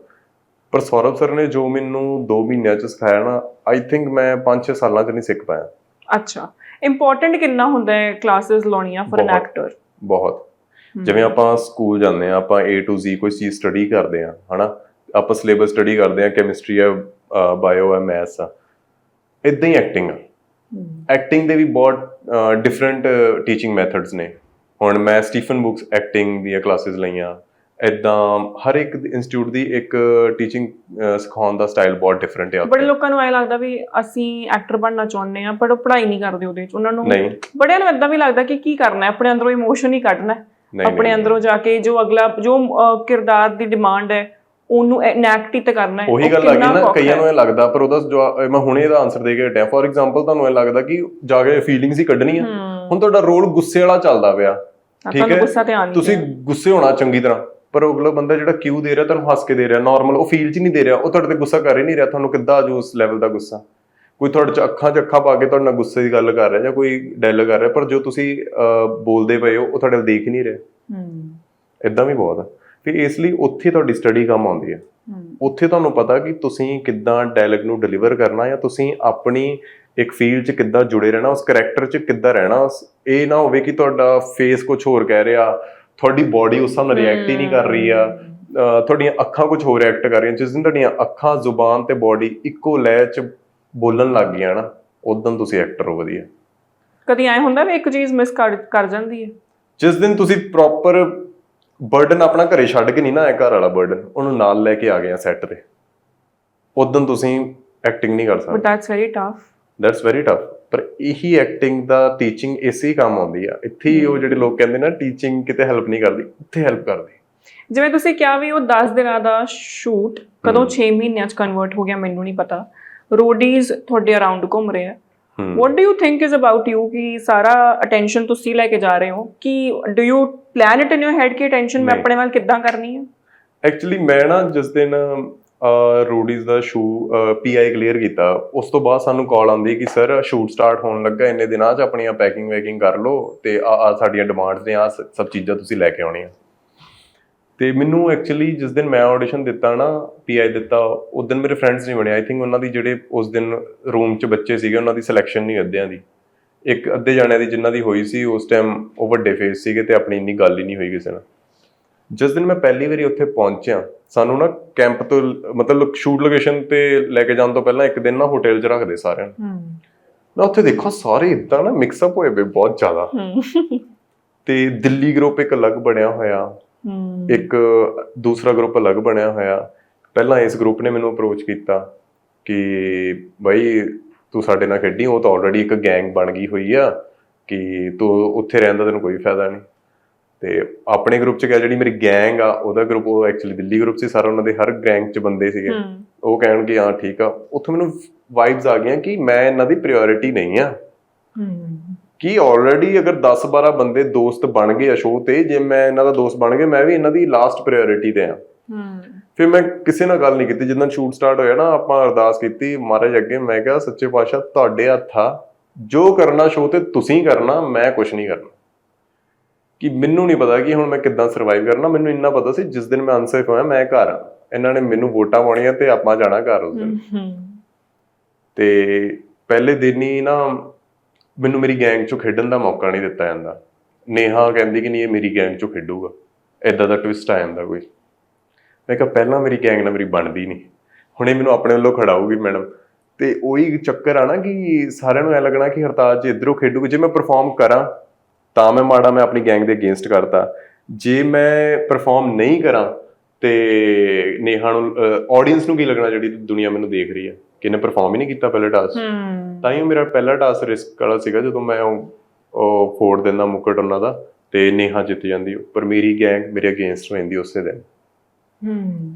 ਪਰ ਸੌਰਵ ਸਰ ਨੇ ਜੋ ਮੈਨੂੰ 2 ਮਹੀਨਿਆਂ 'ਚ ਸਿਖਾਇਆ ਨਾ ਆਈ ਥਿੰਕ ਮੈਂ 5-6 ਸਾਲਾਂ 'ਚ ਨਹੀਂ ਸਿੱਖ ਪਾਇਆ। ਅੱਛਾ। ਇੰਪੋਰਟੈਂਟ ਕਿੰਨਾ ਹੁੰਦਾ ਹੈ ਕਲਾਸਿਸ ਲਾਉਣੀਆਂ ਫॉर ਐਨ ਬਹੁਤ। ਐਕਟਰ ਬਹੁਤ। ਜਿਵੇਂ ਆਪਾਂ ਸਕੂਲ ਜਾਂਦੇ ਆ ਆਪਾਂ A to Z ਕੋਈ ਚੀਜ਼ ਸਟੱਡੀ ਕਰਦੇ ਆ ਹਨਾ? ਆਪਾਂ ਸਿਲੇਬਸ ਸਟੱਡੀ ਕਰਦੇ ਆ ਕੈਮਿਸਟਰੀ ਆ ਬਾਇਓ ਆ ਮੈਥਸ ਆ ਇਦਾਂ ਹੀ ਐਕਟਿੰਗ ਆ। ਐਕਟਿੰਗ ਦੇ ਵੀ ਬਹੁਤ ਡਿਫਰੈਂਟ ਟੀਚਿੰਗ ਮੈਥਡਸ ਨੇ। ਹੁਣ ਮੈਂ ਸਟੀਫਨ ਬੁక్స్ ਐਕਟਿੰਗ ਦੀਆਂ ਕਲਾਸਿਸ ਲਈਆਂ। ਇਦਾਂ ਹਰ ਇੱਕ ਇੰਸਟੀਚਿਊਟ ਦੀ ਇੱਕ ਟੀਚਿੰਗ ਸਿਖਾਉਣ ਦਾ ਸਟਾਈਲ ਬਹੁਤ ਡਿਫਰੈਂਟ ਹੈ ਬੜੇ ਲੋਕਾਂ ਨੂੰ ਐ ਲੱਗਦਾ ਵੀ ਅਸੀਂ ਐਕਟਰ ਬਣਨਾ ਚਾਹੁੰਦੇ ਆ ਪਰ ਉਹ ਪੜ੍ਹਾਈ ਨਹੀਂ ਕਰਦੇ ਉਹਦੇ ਚ ਉਹਨਾਂ ਨੂੰ ਬੜਿਆਂ ਨੂੰ ਇਦਾਂ ਵੀ ਲੱਗਦਾ ਕਿ ਕੀ ਕਰਨਾ ਹੈ ਆਪਣੇ ਅੰਦਰੋਂ ਇਮੋਸ਼ਨ ਹੀ ਕੱਢਣਾ ਹੈ। ਆਪਣੇ। ਅੰਦਰੋਂ ਜਾ ਕੇ ਜੋ ਅਗਲਾ ਜੋ ਕਿਰਦਾਰ ਦੀ ਡਿਮਾਂਡ ਹੈ ਉਹਨੂੰ ਇਨੈਕਟ ਹੀ ਤਾਂ ਕਰਨਾ ਹੈ। ਉਹੀ ਗੱਲ ਆ ਗਈ ਨਾ ਕਈਆਂ ਨੂੰ। ਇਹ ਲੱਗਦਾ ਪਰ ਉਹਦਾ ਮੈਂ ਹੁਣੇ ਇਹਦਾ ਆਨਸਰ ਦੇ ਕੇ ਹਟਿਆ। ਫੋਰ ਐਗਜ਼ਾਮਪਲ ਤੁਹਾਨੂੰ ਇਹ ਲੱਗਦਾ ਕਿ ਜਾ ਕੇ ਫੀਲਿੰਗਸ ਹੀ ਕੱਢਣੀਆਂ ਹੁਣ ਤੁਹਾਡਾ ਰੋਲ ਗੁੱਸੇ ਵਾਲਾ ਚੱਲਦਾ ਪਿਆ। ਠੀਕ ਹੈ? ਤੁਸੀਂ ਗੁੱਸੇ ਹੋਣਾ ਚੰਗੀ ਤਰ੍ਹਾਂ। ਪਰ ਉਹ ਅਗਲਾ ਬੰਦਾ ਜਿਹੜਾ ਕਿਊ ਦੇ ਰਿਹਾ ਤੁਹਾਨੂੰ ਹੱਸ ਕੇ ਦੇ ਰਿਹਾ ਨਾਰਮਲ ਉਹ ਫੀਲ 'ਚ ਨਹੀਂ ਦੇ ਰਿਹਾ। ਉਹ ਤੁਹਾਡੇ ਤੇ ਗੁੱਸਾ ਕਰ ਹੀ ਨਹੀਂ ਰਿਹਾ। ਤੁਹਾਨੂੰ ਕਿੱਦਾਂ ਆਜੂ ਉਸ ਲੈਵਲ ਦਾ ਗੁੱਸਾ? ਕੋਈ ਤੁਹਾਡੇ 'ਚ ਅੱਖਾਂ 'ਚ ਅੱਖਾਂ ਪਾ ਕੇ ਤੁਹਾਡੇ ਨਾਲ ਗੁੱਸੇ ਦੀ ਗੱਲ ਕਰ ਰਿਹਾ ਜਾਂ ਕੋਈ ਡਾਇਲੌਗ ਕਰ ਰਿਹਾ ਪਰ ਜੋ ਤੁਸੀਂ ਬੋਲਦੇ ਪਏ ਹੋ ਉਹ ਤੁਹਾਡੇ ਦੇਖ ਹੀ ਨਹੀਂ ਰਿਹਾ। ਹਮ ਇਦਾਂ ਵੀ ਬਹੁਤ ਆ। ਫਿਰ ਇਸ ਲਈ ਉੱਥੇ ਤੁਹਾਡੀ ਸਟੱਡੀ ਕੰਮ ਆਉਂਦੀ ਹੈ। ਉੱਥੇ ਤੁਹਾਨੂੰ ਪਤਾ ਕਿ ਤੁਸੀਂ ਕਿੱਦਾਂ ਡਾਇਲੌਗ ਨੂੰ ਡਿਲੀਵਰ ਕਰਨਾ ਜਾਂ ਤੁਸੀਂ ਆਪਣੀ ਇੱਕ ਫੀਲਡ 'ਚ ਕਿੱਦਾਂ ਜੁੜੇ ਰਹਿਣਾ ਉਸ ਕੈਰੈਕਟਰ 'ਚ ਕਿੱਦਾਂ ਰਹਿਣਾ ਇਹ ਨਾ ਹੋਵੇ ਕਿ ਤੁਹਾਡਾ ਫੇਸ ਕੁਝ ਹੋਰ ਕਹਿ ਰਿਹਾ ਤੁਹਾਡੀ ਬਾਡੀ ਉਸ ਨਾਲ ਰਿਐਕਟ ਹੀ ਨਹੀਂ ਕਰ ਰਹੀ ਆ। ਤੁਹਾਡੀਆਂ ਅੱਖਾਂ ਕੁਝ ਹੋਰ ਰਿਐਕਟ ਕਰ ਰਹੀਆਂ ਜਿਸ ਦਿਨ ਤੁਹਾਡੀਆਂ ਅੱਖਾਂ ਜ਼ੁਬਾਨ ਤੇ ਬਾਡੀ ਇੱਕੋ ਲੈਅ 'ਚ ਬੋਲਣ ਲੱਗ ਗਈਆਂ ਨਾ ਉਦੋਂ ਤੁਸੀਂ ਐਕਟਰ ਹੋ ਵਧੀਆ। ਕਦੀ ਐ ਹੁੰਦਾ ਵੀ ਇੱਕ ਚੀਜ਼ ਮਿਸ ਕਰ ਕਰ ਜਾਂਦੀ ਹੈ? ਜਿਸ ਦਿਨ ਤੁਸੀਂ ਪ੍ਰੋਪਰ ਬਰਡਨ ਆਪਣਾ ਘਰੇ ਛੱਡ ਕੇ ਨਹੀਂ ਨਾ ਆਇਆ ਘਰ ਵਾਲਾ ਬਰਡਨ ਉਹਨੂੰ ਨਾਲ ਲੈ ਕੇ ਆ ਗਏ ਆ ਸੈੱਟ ਤੇ। ਉਦੋਂ ਤੁਸੀਂ ਐਕਟਿੰਗ ਨਹੀਂ ਕਰ ਬਟ ਸਕਦੇ। That's very tough that's very tough ਪਰ ਇਹੀ ਐਕਟਿੰਗ ਦਾ ਟੀਚਿੰਗ ਇਸੇ ਕੰਮ ਆਉਂਦੀ ਆ। ਇੱਥੇ ਹੀ ਉਹ ਜਿਹੜੇ ਲੋਕ ਕਹਿੰਦੇ ਨਾ ਟੀਚਿੰਗ ਕਿਤੇ ਹੈਲਪ ਨਹੀਂ ਕਰਦੀ ਇੱਥੇ ਹੈਲਪ ਕਰਦੀ। ਜਿਵੇਂ ਤੁਸੀਂ ਕਿਹਾ ਵੀ ਉਹ 10 ਦਿਨਾਂ ਦਾ ਸ਼ੂਟ ਕਦੋਂ 6 ਮਹੀਨਿਆਂ ਚ ਕਨਵਰਟ ਹੋ ਗਿਆ ਮੈਨੂੰ ਨਹੀਂ ਪਤਾ। ਰੋਡੀਜ਼ ਤੁਹਾਡੇ ਅਰਾਊਂਡ ਘੁੰਮ ਰਹੇ ਆ। What do you think is about you ਕਿ ਸਾਰਾ ਅਟੈਂਸ਼ਨ ਤੁਸੀਂ ਲੈ ਕੇ ਜਾ ਰਹੇ ਹੋ ਕਿ do you plan it in your head ਕਿ ਅਟੈਂਸ਼ਨ ਮੈਂ। ਆਪਣੇ ਵੱਲ ਕਿੱਦਾਂ ਕਰਨੀ ਹੈ ਐਕਚੁਅਲੀ ਮੈਂ ਨਾ ਜਿਸ ਦਿਨ ਰੋਡੀਜ਼ ਦਾ ਸ਼ੂ ਪੀਆਈ ਕਲੀਅਰ ਕੀਤਾ ਉਸ ਤੋਂ ਬਾਅਦ ਸਾਨੂੰ ਕਾਲ ਆਉਂਦੀ ਕਿ ਸਰ ਸ਼ੂਟ ਸਟਾਰਟ ਹੋਣ ਲੱਗਾ ਇੰਨੇ ਦਿਨਾਂ 'ਚ ਆਪਣੀਆਂ ਪੈਕਿੰਗ ਵੈਕਿੰਗ ਕਰ ਲਓ ਤੇ ਆ ਆ ਸਾਡੀਆਂ ਡਿਮਾਂਡਸ ਨੇ ਆ ਸਭ ਚੀਜ਼ਾਂ ਤੁਸੀਂ ਲੈ ਕੇ ਆਉਣੀਆਂ ਤੇ ਮੈਨੂੰ ਐਕਚੁਅਲੀ ਜਿਸ ਦਿਨ ਮੈਂ ਆਡੀਸ਼ਨ ਦਿੱਤਾ ਨਾ ਪੀਆਈ ਦਿੱਤਾ ਉਸ ਦਿਨ ਮੇਰੇ ਫਰੈਂਡਸ ਨਹੀਂ ਬਣੇ। ਆਈ ਥਿੰਕ ਉਹਨਾਂ ਦੀ ਜਿਹੜੇ ਉਸ ਦਿਨ ਰੂਮ 'ਚ ਬੱਚੇ ਸੀਗੇ ਉਹਨਾਂ ਦੀ ਸਿਲੈਕਸ਼ਨ ਨਹੀਂ ਅੱਧਿਆਂ ਦੀ। ਇੱਕ ਅੱਧੇ ਜਾਣਿਆਂ ਦੀ ਜਿਨ੍ਹਾਂ ਦੀ ਹੋਈ ਸੀ ਉਸ ਟਾਈਮ ਉਹ ਵੱਡੇ ਫੇਸ ਸੀਗੇ ਤੇ ਆਪਣੀ ਇੰਨੀ ਗੱਲ ਹੀ ਨਹੀਂ ਹੋਈ ਕਿਸੇ ਨਾਲ। ਜਿਸ ਦਿਨ ਮੈਂ ਪਹਿਲੀ ਵਾਰੀ ਉੱਥੇ ਪਹੁੰਚਿਆ ਸਾਨੂੰ ਨਾ ਕੈਂਪ ਤੋਂ ਮਤਲਬ ਸ਼ੂਟ ਲੋਕੇਸ਼ਨ ਤੇ ਲੈ ਕੇ ਜਾਣ ਤੋਂ ਪਹਿਲਾਂ ਇੱਕ ਦਿਨ ਨਾ ਹੋਟਲ 'ਚ ਰੱਖਦੇ ਸਾਰਿਆਂ ਨੂੰ। ਮੈਂ ਉੱਥੇ ਦੇਖੋ ਸਾਰੇ ਇਦਾਂ ਨਾ ਮਿਕਸ ਅਪ ਹੋਏ ਪਏ ਬਹੁਤ ਜ਼ਿਆਦਾ। ਤੇ ਦਿੱਲੀ ਗਰੁੱਪ ਇੱਕ ਅਲੱਗ ਬਣਿਆ ਹੋਇਆ। ਇੱਕ ਦੂਸਰਾ ਗਰੁੱਪ ਅਲੱਗ ਬਣਿਆ ਹੋਇਆ। ਪਹਿਲਾਂ ਇਸ ਗਰੁੱਪ ਨੇ ਮੈਨੂੰ ਅਪਰੋਚ ਕੀਤਾ ਕਿ ਬਈ ਤੂੰ ਸਾਡੇ ਨਾਲ ਖੇਡੀ ਉਹ ਤਾਂ ਆਲਰੇਡੀ ਇੱਕ ਗੈਂਗ ਬਣ ਗਈ ਹੋਈ ਆ ਕਿ ਤੂੰ ਉੱਥੇ ਰਹਿਣ ਦਾ ਤੈਨੂੰ ਕੋਈ ਫਾਇਦਾ ਨਹੀਂ। ਤੇ ਆਪਣੇ ਗਰੁੱਪ ਚ ਗਿਆ ਜਿਹੜੀ ਮੇਰੀ ਗੈਂਗ ਆ ਉਹਦਾ ਗਰੁੱਪ ਉਹ ਐਕਚੁਅਲੀ ਦਿੱਲੀ ਗਰੁੱਪ ਸੀ ਸਾਰਾ ਉਹਨਾਂ ਦੇ ਹਰ ਗੈਂਗ ਚ ਬੰਦੇ ਸੀਗੇ। ਉਹ ਕਹਿਣ ਕਿ ਹਾਂ ਠੀਕ ਆ। ਉੱਥੋਂ ਮੈਨੂੰ ਵਾਈਬਸ ਆ ਗਈਆਂ ਕਿ ਮੈਂ ਇਹਨਾਂ ਦੀ ਪ੍ਰਾਇੋਰਟੀ ਨਹੀਂ ਆ। ਕਿ ਆਲਰੇਡੀ ਅਗਰ 10-12 ਬੰਦੇ ਦੋਸਤ ਬਣ ਗਏ ਸ਼ੋਅ ਤੇ ਜੇ ਮੈਂ ਇਹਨਾਂ ਦਾ ਦੋਸਤ ਬਣ ਗਿਆ ਮੈਂ ਵੀ ਇਹਨਾਂ ਦੀ ਲਾਸਟ ਪ੍ਰਾਇੋਰਟੀ ਤੇ ਆ ਫਿਰ ਮੈਂ ਕਿਸੇ ਨਾਲ ਗੱਲ ਨਹੀਂ ਕੀਤੀ ਜਿੱਦਾਂ ਸ਼ੂਟ ਸਟਾਰਟ ਹੋਇਆ ਨਾ ਆਪਾਂ ਅਰਦਾਸ ਕੀਤੀ ਮਹਾਰਾਜ ਅੱਗੇ ਮੈਂ ਕਿਹਾ ਸੱਚੇ ਪਾਤਸ਼ਾਹ ਤੁਹਾਡੇ ਹੱਥ ਜੋ ਕਰਨਾ ਸ਼ੋਅ ਤੇ ਤੁਸੀਂ ਕਰਨਾ ਮੈਂ ਕੁਝ ਨਹੀਂ ਕਰਨਾ। ਕਿ ਮੈਨੂੰ ਨਹੀਂ ਪਤਾ ਕਿ ਹੁਣ ਮੈਂ ਕਿੱਦਾਂ ਸਰਵਾਈਵ ਕਰਨਾ ਮੈਨੂੰ ਇੰਨਾ ਪਤਾ ਸੀ ਜਿਸ ਦਿਨ ਮੈਂ ਅਨਸੇਫ ਹੋਇਆ ਮੈਂ ਘਰ ਆ। ਇਹਨਾਂ ਨੇ ਮੈਨੂੰ ਵੋਟਾਂ ਪਾਉਣੀਆਂ ਤੇ ਆਪਾਂ ਜਾਣਾ ਘਰ ਉਸ ਦਿਨ। ਤੇ ਪਹਿਲੇ ਦਿਨ ਹੀ ਨਾ ਮੈਨੂੰ ਮੇਰੀ ਗੈਂਗ ਚੋਂ ਖੇਡਣ ਦਾ ਮੌਕਾ ਨਹੀਂ ਦਿੱਤਾ ਜਾਂਦਾ। ਨੇਹਾ ਕਹਿੰਦੀ ਕਿ ਨਹੀਂ, ਇਹ ਮੇਰੀ ਗੈਂਗ ਚੋਂ ਖੇਡੂਗਾ। ਐਦਾਂ ਦਾ ਟਵਿਸਟ ਆ ਜਾਂਦਾ ਕੋਈ। ਮੈਂ ਕਿਹਾ, ਪਹਿਲਾਂ ਮੇਰੀ ਗੈਂਗ ਨਾਲ ਮੇਰੀ ਬਣਦੀ ਨਹੀਂ। ਹੁਣੇ ਮੈਨੂੰ ਆਪਣੇ ਵੱਲੋਂ ਖੜਾਊਗੀ ਮੈਡਮ ਤੇ ਉਹੀ ਚੱਕਰ ਆ ਨਾ ਕਿ ਸਾਰਿਆਂ ਨੂੰ ਐ ਲੱਗਣਾ ਕਿ ਹਰਤਾਜ ਜੀ ਇਧਰੋਂ ਖੇਡੂਗੀ। ਜੇ ਮੈਂ ਪਰਫਾਰਮ ਕਰਾਂ, ਤਾਂ ਮੈਂ ਮਾੜਾ ਮੈਂ ਆਪਣੀ ਗੈਂਗ ਦੇ ਅਗੇਂਸਟ ਕਰਤਾ। ਜੇ ਮੈਂ ਪਰਫਾਰਮ ਨਹੀਂ ਕਰਾਂ, ਤੇ ਨੇਹਾ ਨੂੰ ਆਡੀਅנס ਨੂੰ ਕੀ ਲੱਗਣਾ ਜਿਹੜੀ ਦੁਨੀਆ ਮੈਨੂੰ ਦੇਖ ਰਹੀ ਹੈ ਕਿ ਇਹਨੇ ਪਰਫਾਰਮ ਹੀ ਨਹੀਂ ਕੀਤਾ ਪਹਿਲੇ ਟਾਸਕ ਤਾਂ ਹੀ ਉਹ ਮੇਰਾ ਪਹਿਲਾ ਟਾਸਕ ਰਿਸਕ ਵਾਲਾ ਸੀਗਾ ਜਦੋਂ ਮੈਂ ਉਹ ਫੋੜ ਦਿੰਦਾ ਮੁਕਟ ਉਹਨਾਂ ਦਾ ਤੇ ਨੇਹਾ ਜਿੱਤ ਜਾਂਦੀ ਪਰ ਮੇਰੀ ਗੈਂਗ ਮੇਰੇ ਅਗੇਂਸਟ ਜਾਂਦੀ ਉਸੇ ਦਿਨ।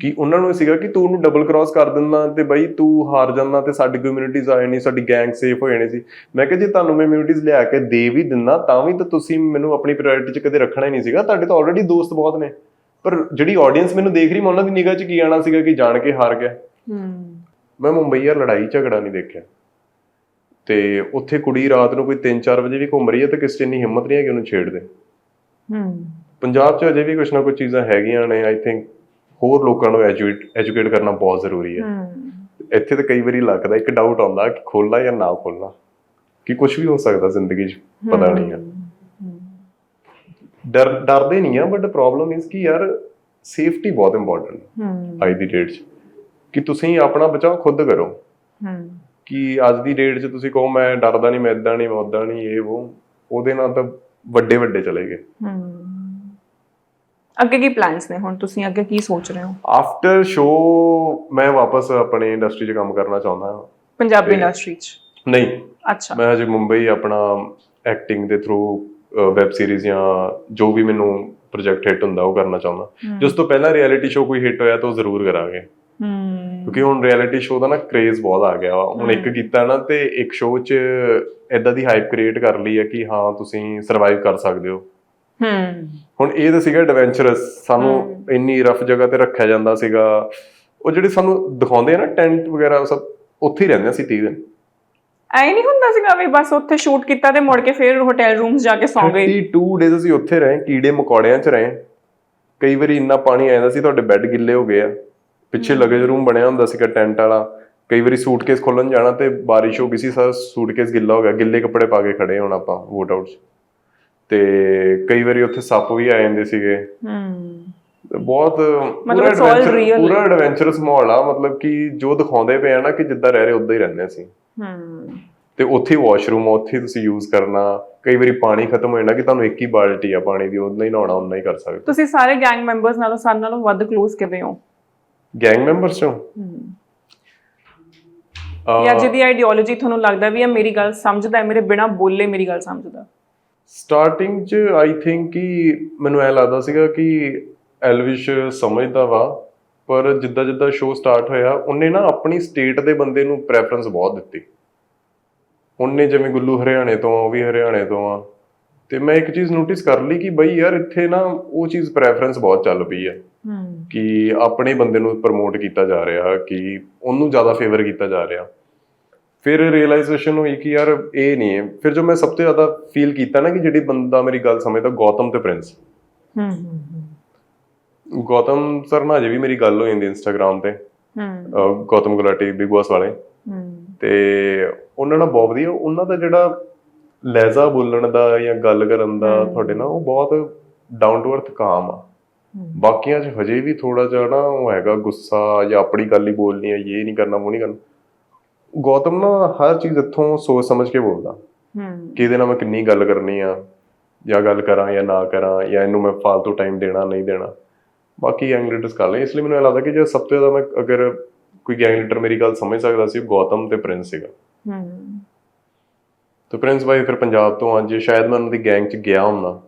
ਕਿ ਉਹਨਾਂ ਨੂੰ ਸੀਗਾ ਕਿ ਤੂੰ ਉਹਨੂੰ ਡਬਲ ਕ੍ਰਾਸ ਕਰ ਦਿੰਦਾ ਤੇ ਬਈ ਤੂੰ ਹਾਰ ਜਾਂਦਾ ਤੇ ਸਾਡੀ ਕਮਿਊਨਿਟੀਜ਼ ਆ ਜਾਣੀ ਸਾਡੀ ਗੈਂਗ ਸੇਫ ਹੋ ਜਾਣੀ ਸੀ। ਮੈਂ ਕਿਹਾ ਜੇ ਤੁਹਾਨੂੰ ਮੈਂ ਕਮਿਊਨਿਟੀਜ਼ ਲਿਆ ਕੇ ਦੇ ਵੀ ਦਿੰਦਾ ਤਾਂ ਵੀ ਤਾਂ ਤੁਸੀਂ ਮੈਨੂੰ ਆਪਣੀ ਪ੍ਰਾਇੋਰਟੀ 'ਚ ਕਦੇ ਰੱਖਣਾ ਹੀ ਨਹੀਂ ਸੀਗਾ। ਤੁਹਾਡੇ ਤਾਂ ਆਲਰੇਡੀ ਦੋਸਤ ਬਹੁਤ ਨੇ। ਪਰ ਜਿਹੜੀ ਆਡੀਅנס ਮੈਨੂੰ ਦੇਖ ਰਹੀ ਮੈਂ ਉਹਨਾਂ ਦੀ ਨਿਗਾਹ 'ਚ ਕੀ ਆਣਾ ਸੀਗਾ ਕਿ ਜਾਣ ਕੇ ਹਾਰ ਗਿਆ। ਮੈਂ ਮੁੰਬਈ ਆ ਲੜਾਈ ਝਗੜਾ ਨਹੀਂ ਦੇਖਿਆ। ਤੇ ਉੱਥੇ ਕੁੜੀ ਰਾਤ ਨੂੰ ਕੋਈ 3-4 ਵਜੇ ਵੀ ਘੁੰਮ ਰਹੀ ਹੈ ਤੇ ਕਿਸੇ 'ਚ ਇੰਨੀ ਹਿੰਮਤ ਨਹੀਂ ਹੈ ਕਿ ਉਹਨੂੰ ਛੇੜ ਦੇ। ਹਮ ਪੰਜਾਬ 'ਚ ਅਜੇ ਵੀ ਕੁਝ ਨਾ ਕੁਝ ਚੀਜ਼ਾਂ ਹੈਗੀਆਂ ਨੇ ਆਈ ਥਿੰਕ ਹੋਰ ਲੋਕਾਂ ਨੂੰ ਐਜੂਕੇਟ ਐਜੂਕੇਟ ਕਰਨਾ ਬਹੁਤ ਜ਼ਰੂਰੀ ਹੈ। ਇੱਥੇ ਤਾਂ ਕਈ ਵਾਰੀ ਲੱਗਦਾ ਇੱਕ ਡਾਊਟ ਆਉਂਦਾ ਕਿ ਖੋਲਣਾ ਜਾਂ ਨਾ ਖੋਲਣਾ ਕਿ ਕੁਝ ਵੀ ਹੋ ਸਕਦਾ ਜ਼ਿੰਦਗੀ 'ਚ ਪਤਾ ਨਹੀਂ ਹੈ। ਡਰ ਡਰਦੇ ਨਹੀਂ ਆ ਬਟ ਪ੍ਰੋਬਲਮ ਇਸ ਕਿ ਯਾਰ ਸੇਫਟੀ ਬਹੁਤ ਇੰਪੋਰਟੈਂਟ ਹੈ। ਅੱਜ ਦੀ ਡੇਟ 'ਚ। ਕਿ ਤੁਸੀਂ ਆਪਣਾ ਬਚਾਓ ਖੁਦ ਕਰੋ। ਹਮ ਕਿ ਅੱਜ ਦੀ ਡੇਟ 'ਚ ਤੁਸੀਂ ਕਹੋ ਮੈਂ ਡਰਦਾ ਨਹੀਂ ਮੈਂ ਇਦਾਂ ਨਹੀਂ ਮੈਂ ਉਦਾਂ ਨਹੀਂ ਇਹ ਉਹ ਉਹਦੇ ਨਾਲ ਤਾਂ ਵੱਡੇ ਵੱਡੇ ਚਲੇ ਗਏ। ਹਮ ਅੱਗੇ ਕੀ ਪਲਾਨਸ ਨੇ? ਹੁਣ ਤੁਸੀਂ ਅੱਗੇ ਕੀ ਸੋਚ ਰਹੇ ਹੋ? ਆਫਟਰ ਸ਼ੋ ਮੈਂ ਵਾਪਸ ਆਪਣੇ ਇੰਡਸਟਰੀ 'ਚ ਕੰਮ ਕਰਨਾ ਚਾਹੁੰਦਾ ਹਾਂ। ਪੰਜਾਬੀ ਤੇ- ਇੰਡਸਟਰੀ ਚ? ਨਹੀਂ। ਅੱਛਾ। ਮੈਂ ਹਜੇ ਮੁੰਬਈ ਆਪਣਾ ਐਕਟਿੰਗ ਦੇ ਥਰੂ ਵੈਬ ਸੀਰੀਜ਼ ਜਾਂ ਜੋ ਵੀ ਮੈਨੂੰ ਪ੍ਰੋਜੈਕਟ ਹਿੱਟ ਹੁੰਦਾ ਉਹ ਕਰਨਾ ਚਾਹੁੰਦਾ। ਜਿਸ ਤੋਂ ਪਹਿਲਾਂ ਰਿਐਲਿਟੀ ਸ਼ੋ ਕੋਈ ਹਿੱਟ ਹੋਇਆ ਤਾਂ ਉਹ ਜ਼ਰੂਰ ਕਰਾਂਗੇ। ਹਮ ਕਿਉਂਕਿ ਹੁਣ ਰਿਐਲਿਟੀ ਸ਼ੋ ਦਾ ਨਾ ਕ੍ਰੇਜ਼ ਬਹੁਤ ਆ ਗਿਆ ਵਾ। ਹੁਣ ਇੱਕ ਕੀਤਾ ਨਾ ਤੇ ਇੱਕ ਸ਼ੋ 'ਚ ਐਦਾਂ ਦੀ ਹਾਈਪ ਕ੍ਰੀਏਟ ਕਰ ਲਈ ਹੈ ਕਿ ਹਾਂ ਤੁਸੀਂ ਸਰਵਾਈਵ ਕਰ ਸਕਦੇ ਹੋ। ਹਮ। ਹੁਣ ਇਹ ਤਾਂ ਸੀਗਾ ਐਡਵੈਂਚਰਸ ਸਾਨੂੰ ਇੰਨੀ ਰਫ ਜਗ੍ਹਾ ਤੇ ਰੱਖਿਆ ਜਾਂਦਾ ਸੀਗਾ। ਉਹ ਜਿਹੜੇ ਸਾਨੂੰ ਦਿਖਾਉਂਦੇ ਆ ਨਾ ਟੈਂਟ ਵਗੈਰਾ ਸਭ ਉੱਥੇ ਹੀ ਰਹਿੰਦੇ ਸੀ 30 ਦਿਨ ਐ ਨਹੀਂ ਹੁੰਦਾ ਸੀਗਾ ਵੀ ਬਸ ਉੱਥੇ ਸ਼ੂਟ ਕੀਤਾ ਤੇ ਮੁੜ ਕੇ ਫਿਰ ਹੋਟਲ ਰੂਮਸ ਜਾ ਕੇ ਸੌਂ ਗਏ। 32 ਡੇਜ਼ ਅਸੀਂ ਉੱਥੇ ਰਹੇ ਕੀੜੇ ਮਕੌੜਿਆਂ 'ਚ ਰਹੇ। ਕਈ ਵਾਰੀ ਇੰਨਾ ਪਾਣੀ ਆ ਜਾਂਦਾ ਸੀ ਤੁਹਾਡੇ ਬੈੱਡ ਗਿੱਲੇ ਹੋ ਗਏ ਆ। ਪਿੱਛੇ ਲਗੇਜ ਰੂਮ ਬਣਿਆ ਹੁੰਦਾ ਸੀਗਾ ਟੈਂਟ ਵਾਲਾ। ਕਈ ਵਾਰੀ ਸੂਟਕੇਸ ਖੋਲਣ ਜਾਣਾ ਤੇ ਬਾਰਿਸ਼ ਹੋ ਗਈ ਸੀ ਸਾਰਾ ਸੂਟਕੇਸ ਗਿੱਲਾ ਹੋ ਗਿਆ। ਗਿੱਲੇ ਕੱਪੜੇ ਪਾ ਕੇ ਖੜੇ ਹੁਣ ਆਪਾਂ ਵੋਟ ਆਊਟ ਤੇ ਕਈ ਵਾਰੀ ਉੱਥੇ ਸੱਪ ਵੀ ਆ ਜਾਂਦੇ ਸੀਗੇ। ਤੇ ਬਹੁਤ ਮਤਲਬ ਪੂਰਾ ਪੂਰਾ ਐਡਵੈਂਚਰਸ ਮਾਹੌਲ ਆ। ਮਤਲਬ ਕਿ ਜੋ ਦਿਖਾਉਂਦੇ ਪਏ ਆ ਨਾ ਕਿ ਜਿੱਦਾਂ ਰਹਿ ਰਹੇ ਉਦਾਂ ਹੀ ਰਹਿੰਦੇ ਸੀ ਹਮ ਤੇ ਉੱਥੇ ਵਾਸ਼ਰੂਮ ਆ ਉੱਥੇ ਤੁਸੀਂ ਯੂਜ਼ ਕਰਨਾ। ਕਈ ਵਾਰੀ ਪਾਣੀ ਖਤਮ ਹੋ ਜਾਂਦਾ ਕਿ ਤੁਹਾਨੂੰ ਇੱਕ ਹੀ ਬਾਲਟੀ ਆ ਪਾਣੀ ਦੀ ਉਦਾਂ ਹੀ ਨਹਾਉਣਾ ਉਨਾ ਹੀ ਕਰ ਸਕਦੇ। ਤੁਸੀਂ ਸਾਰੇ ਗੈਂਗ ਮੈਂਬਰਸ ਨਾਲੋਂ ਸਾਡੇ ਨਾਲੋਂ ਵੱਧ ক্লোਜ਼ ਕਿਵੇਂ ਹੋ? ਗੈਂਗ ਮੈਂਬਰਸ ਚੋਂ ਜਾਂ ਜਿਹਦੀ ਆਈਡੀਓਲੋਜੀ ਤੁਹਾਨੂੰ ਲੱਗਦਾ ਵੀ ਇਹ ਮੇਰੀ ਗੱਲ ਸਮਝਦਾ ਹੈ ਮੇਰੇ ਬਿਨਾ ਬੋਲੇ ਮੇਰੀ ਗੱਲ ਸਮਝਦਾ। ਸਟਾਰਟਿੰਗ 'ਚ ਆਈ ਥਿੰਕ ਕਿ ਮੈਨੂੰ ਐ ਲੱਗਦਾ ਸੀਗਾ ਕਿ ਐਲਵਿਸ਼ ਸਮਝਦਾ ਵਾ ਪਰ ਜਿੱਦਾਂ ਜਿੱਦਾਂ ਸ਼ੋਅ ਸਟਾਰਟ ਹੋਇਆ ਉਹਨੇ ਨਾ ਆਪਣੀ ਸਟੇਟ ਦੇ ਬੰਦੇ ਨੂੰ ਪ੍ਰੈਫਰੈਂਸ ਬਹੁਤ ਦਿੱਤੀ। ਉਹਨੇ ਜਿਵੇਂ ਗੁੱਲੂ ਹਰਿਆਣੇ ਤੋਂ ਆ ਉਹ ਵੀ ਹਰਿਆਣੇ ਤੋਂ ਆ। ਤੇ ਮੈਂ ਇੱਕ ਚੀਜ਼ ਨੋਟਿਸ ਕਰ ਲਈ ਕਿ ਬਈ ਯਾਰ ਇੱਥੇ ਨਾ ਉਹ ਚੀਜ਼ ਪ੍ਰੈਫਰੈਂਸ ਬਹੁਤ ਚੱਲ ਪਈ ਹੂੰ ਕਿ ਆਪਣੇ ਬੰਦੇ ਨੂੰ ਪ੍ਰਮੋਟ ਕੀਤਾ ਜਾ ਰਿਹਾ ਕਿ ਉਹਨੂੰ ਜ਼ਿਆਦਾ ਫੇਵਰ ਕੀਤਾ ਜਾ ਰਿਹਾ। ਫਿਰ ਰਿਅਲਾਈਜੇਸ਼ਨ ਹੋਈ ਕਿ ਯਾਰ ਇਹ ਨਹੀਂ ਹੈ। ਫਿਰ ਜੋ ਮੈਂ ਸਭ ਤੋਂ ਜ਼ਿਆਦਾ ਫੀਲ ਕੀਤਾ ਨਾ ਕਿ ਜਿਹੜੀ ਬੰਦਾ ਮੇਰੀ ਗੱਲ ਸਮਝਦਾ ਗੌਤਮ ਤੇ ਪ੍ਰਿੰਸ ਹੂੰ ਹੂੰ ਗੌਤਮ ਸਰ ਨਾਲ ਅਜੇ ਵੀ ਮੇਰੀ ਗੱਲ ਹੋ ਜਾਂਦੀ ਇੰਸਟਾਗ੍ਰam ਤੇ। ਹੂੰ ਗੌਤਮ ਗੁਲਾਟੀ ਬਿਗ ਬਾਸ ਵਾਲੇ। ਹੂੰ ਤੇ ਉਹਨਾਂ ਨਾਲ ਬਹੁਤ ਵਧੀਆ ਉਹਨਾਂ ਦਾ ਜਿਹੜਾ ਲਹਿਜ਼ਾ ਬੋਲਣ ਦਾ ਜਾਂ ਗੱਲ ਕਰਨ ਦਾ। ਤੁਹਾਡੇ ਨਾਲ ਉਹ ਬਹੁਤ ਡਾਊਨ ਟੂ ਅਰਥ ਕਾਮ ਆ। ਬਾਕੀਆਂ 'ਚ ਹਜੇ ਵੀ ਥੋੜਾ ਜਿਹਾ ਨਾ ਉਹ ਹੈਗਾ ਗੁੱਸਾ ਜਾਂ ਆਪਣੀ ਗੱਲ ਹੀ ਬੋਲਣੀ ਹੈ ਇਹ ਨਹੀਂ ਕਰਨਾ ਉਹ ਨਹੀਂ ਕਰਨਾ। ਗੌਤਮ ਨਾ ਹਰ ਚੀਜ਼ ਇੱਥੋਂ ਸੋਚ ਸਮਝ ਕੇ ਬੋਲਦਾ। ਹੂੰ। ਕਿ ਇਹਦੇ ਨਾਲ ਮੈਂ ਕਿੰਨੀ ਗੱਲ ਕਰਨੀ ਆ ਜਾਂ ਗੱਲ ਕਰਾਂ ਜਾਂ ਨਾ ਕਰਾਂ ਜਾਂ ਇਹਨੂੰ ਮੈਂ ਫालतू ਟਾਈਮ ਦੇਣਾ ਨਹੀਂ ਦੇਣਾ। ਬਾਕੀ ਯੰਗ ਲੀਡਰਸ ਕਰ ਲੈ ਇਸ ਲਈ ਮੈਨੂੰ ਇਹ ਲੱਗਦਾ ਕਿ ਜੇ ਸਭ ਤੋਂ ਜ਼ਿਆਦਾ ਮੈਂ ਅਗਰ ਕੋਈ ਯੰਗ ਲੀਡਰ ਮੇਰੀ ਗੱਲ ਸਮਝ ਸਕਦਾ ਸੀ ਉਹ ਗੌਤਮ ਤੇ ਪ੍ਰਿੰਸ ਸੀਗਾ। ਹੂੰ। ਤੇ ਪ੍ਰਿੰਸ ਬਾਈ ਫਿਰ ਪੰਜਾਬ ਤੋਂ ਅੱਜ ਸ਼ਾਇਦ ਮੈਂ ਉਹਨਾਂ ਦੀ ਗੈਂਗ 'ਚ ਗਿਆ ਹੁੰਦਾ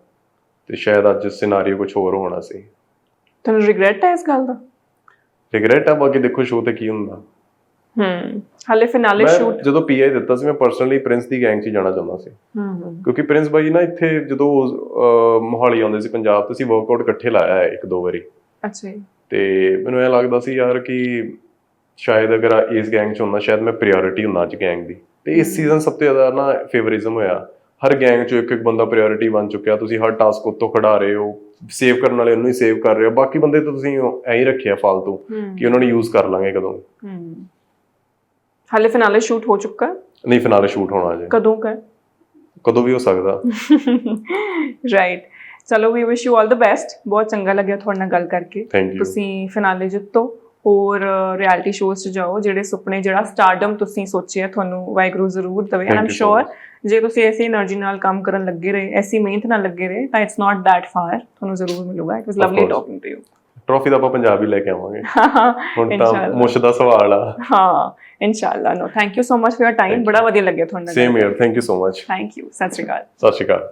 ਤੇ ਸ਼ਾਇਦ ਅੱਜ ਸਿਨੈਰੀਓ ਕੁਝ ਹੋਰ ਹੋਣਾ ਸੀ। ਤੁਹਾਨੂੰ ਰਿਗਰੈਟ ਹੈ ਇਸ ਗੱਲ ਦਾ? ਰਿਗਰੈਟ ਆ ਬਾਕੀ ਦੇਖੋ ਸ਼ੋਅ ਤੇ ਕੀ ਹੁੰਦਾ। ਹੂੰ ਹਾਲੇ ਫਿਨਾਲੇ ਸ਼ੂਟ ਜਦੋਂ ਪੀਆਈ ਦਿੱਤਾ ਸੀ ਮੈਂ ਪਰਸਨਲੀ ਪ੍ਰਿੰਸ ਦੀ ਗੈਂਗ 'ਚ ਜਾਣਾ ਚਾਹੁੰਦਾ ਸੀ। ਹੂੰ ਕਿਉਂਕਿ ਪ੍ਰਿੰਸ ਬਾਈ ਨਾ ਇੱਥੇ ਜਦੋਂ ਮੋਹਾਲੀ ਆਉਂਦੇ ਸੀ ਪੰਜਾਬ ਤੋਂ ਅਸੀਂ ਵਰਕਆਊਟ ਇਕੱਠੇ ਲਾਇਆ ਹੈ ਇੱਕ ਦੋ ਵਾਰੀ। ਅੱਛਾ ਤੇ ਮੈਨੂੰ ਇਹ ਲੱਗਦਾ ਸੀ ਯਾਰ ਕਿ ਸ਼ਾਇਦ ਅਗਰ ਇਸ ਗੈਂਗ 'ਚ ਹੁੰਦਾ ਸ਼ਾਇਦ ਮੈਂ ਪ੍ਰਾਇੋਰਟੀ ਹੁੰਦਾ ਅੱਜ ਗੈਂਗ ਦੀ। ਤੇ ਇਸ ਸੀਜ਼ਨ ਸਭ ਤੋਂ ਜ਼ਿਆਦਾ ਨਾ ਫੇਵਰਿਜ਼ਮ ਹੋਇਆ। ਹਰ ਗੈਂਗ 'ਚੋਂ ਇੱਕ ਇੱਕ ਬੰਦਾ ਪ੍ਰਾਇੋਰਟੀ ਬਣ ਚੁੱਕਿਆ। ਤੁਸੀਂ ਹਰ ਟਾਸਕ ਉੱਤੋਂ ਖੜਾ ਰਹੇ ਹੋ। ਸੇਵ ਕਰਨ ਵਾਲੇ ਉਹਨੂੰ ਹੀ ਸੇਵ ਕਰ ਰਹੇ ਹੋ। ਬਾਕੀ ਬੰਦੇ ਤਾਂ ਤੁਸੀਂ ਐਂ ਹੀ ਰੱਖਿਆ ਫालतू ਕਿ ਉਹਨਾਂ ਨੂੰ ਯੂਜ਼ ਕਰ ਲਾਂਗੇ ਕਦੋਂ। ਹਾਲੇ ਫਿਨਾਲੇ ਸ਼ੂਟ ਹੋ ਚੁੱਕਾ? ਨਹੀਂ ਫਿਨਾਲੇ ਸ਼ੂਟ ਹੋਣਾ ਅਜੇ ਕਦੋਂ ਕਾ ਕਦੋਂ ਵੀ ਹੋ ਸਕਦਾ। ਰਾਈਟ ਚਲੋ ਵੀ wish you all the best ਬਹੁਤ ਚੰਗਾ ਲੱਗਿਆ ਤੁਹਾਡੇ ਨਾਲ ਗੱਲ ਕਰਕੇ। ਤੁਸੀਂ ਫਿਨਾਲੇ ਜਿੱਤੋ। ਹੋਰ ਰਿਐਲਿਟੀ ਸ਼ੋਜ਼ 'ਚ ਜਾਓ ਜਿਹੜੇ ਸੁਪਨੇ ਜਿਹੜਾ ਸਟਾਰਡਮ ਤੁਸੀਂ ਸੋਚਿਆ ਤੁਹਾਨੂੰ ਵਾਹਿਗੁਰੂ ਜ਼ਰੂਰ ਦਵੇ। ਆਮ ਸ਼ੋਰ ਜੇ ਤੁਸੀਂ ਐਸੀ એનર્ਜੀ ਨਾਲ ਕੰਮ ਕਰਨ ਲੱਗੇ ਰਹੇ ਐਸੀ ਮਿਹਨਤ ਨਾਲ ਲੱਗੇ ਰਹੇ ਤਾਂ ਇਟਸ ਨਾਟ ਥੈਟ ਫਾਰ ਤੁਹਾਨੂੰ ਜ਼ਰੂਰ ਮਿਲੂਗਾ। It was lovely talking to you trophy ਤਾਂ ਆਪਾਂ ਪੰਜਾਬ ਲੈ ਕੇ ਆਵਾਂਗੇ। ਹੁਣ ਤਾਂ ਮੁਸ਼ ਦਾ ਸਵਾਲ ਆ। ਹਾਂ ਇਨਸ਼ਾਅੱਲਾ no thank you so much for your time ਬੜਾ ਵਧੀਆ ਲੱਗਿਆ ਤੁਹਾਨੂੰ same here thank you so much thank you ਸਤਿ ਸ਼੍ਰੀ ਅਕਾਲ। ਸਤਿ ਸ਼੍ਰੀ ਅਕਾਲ।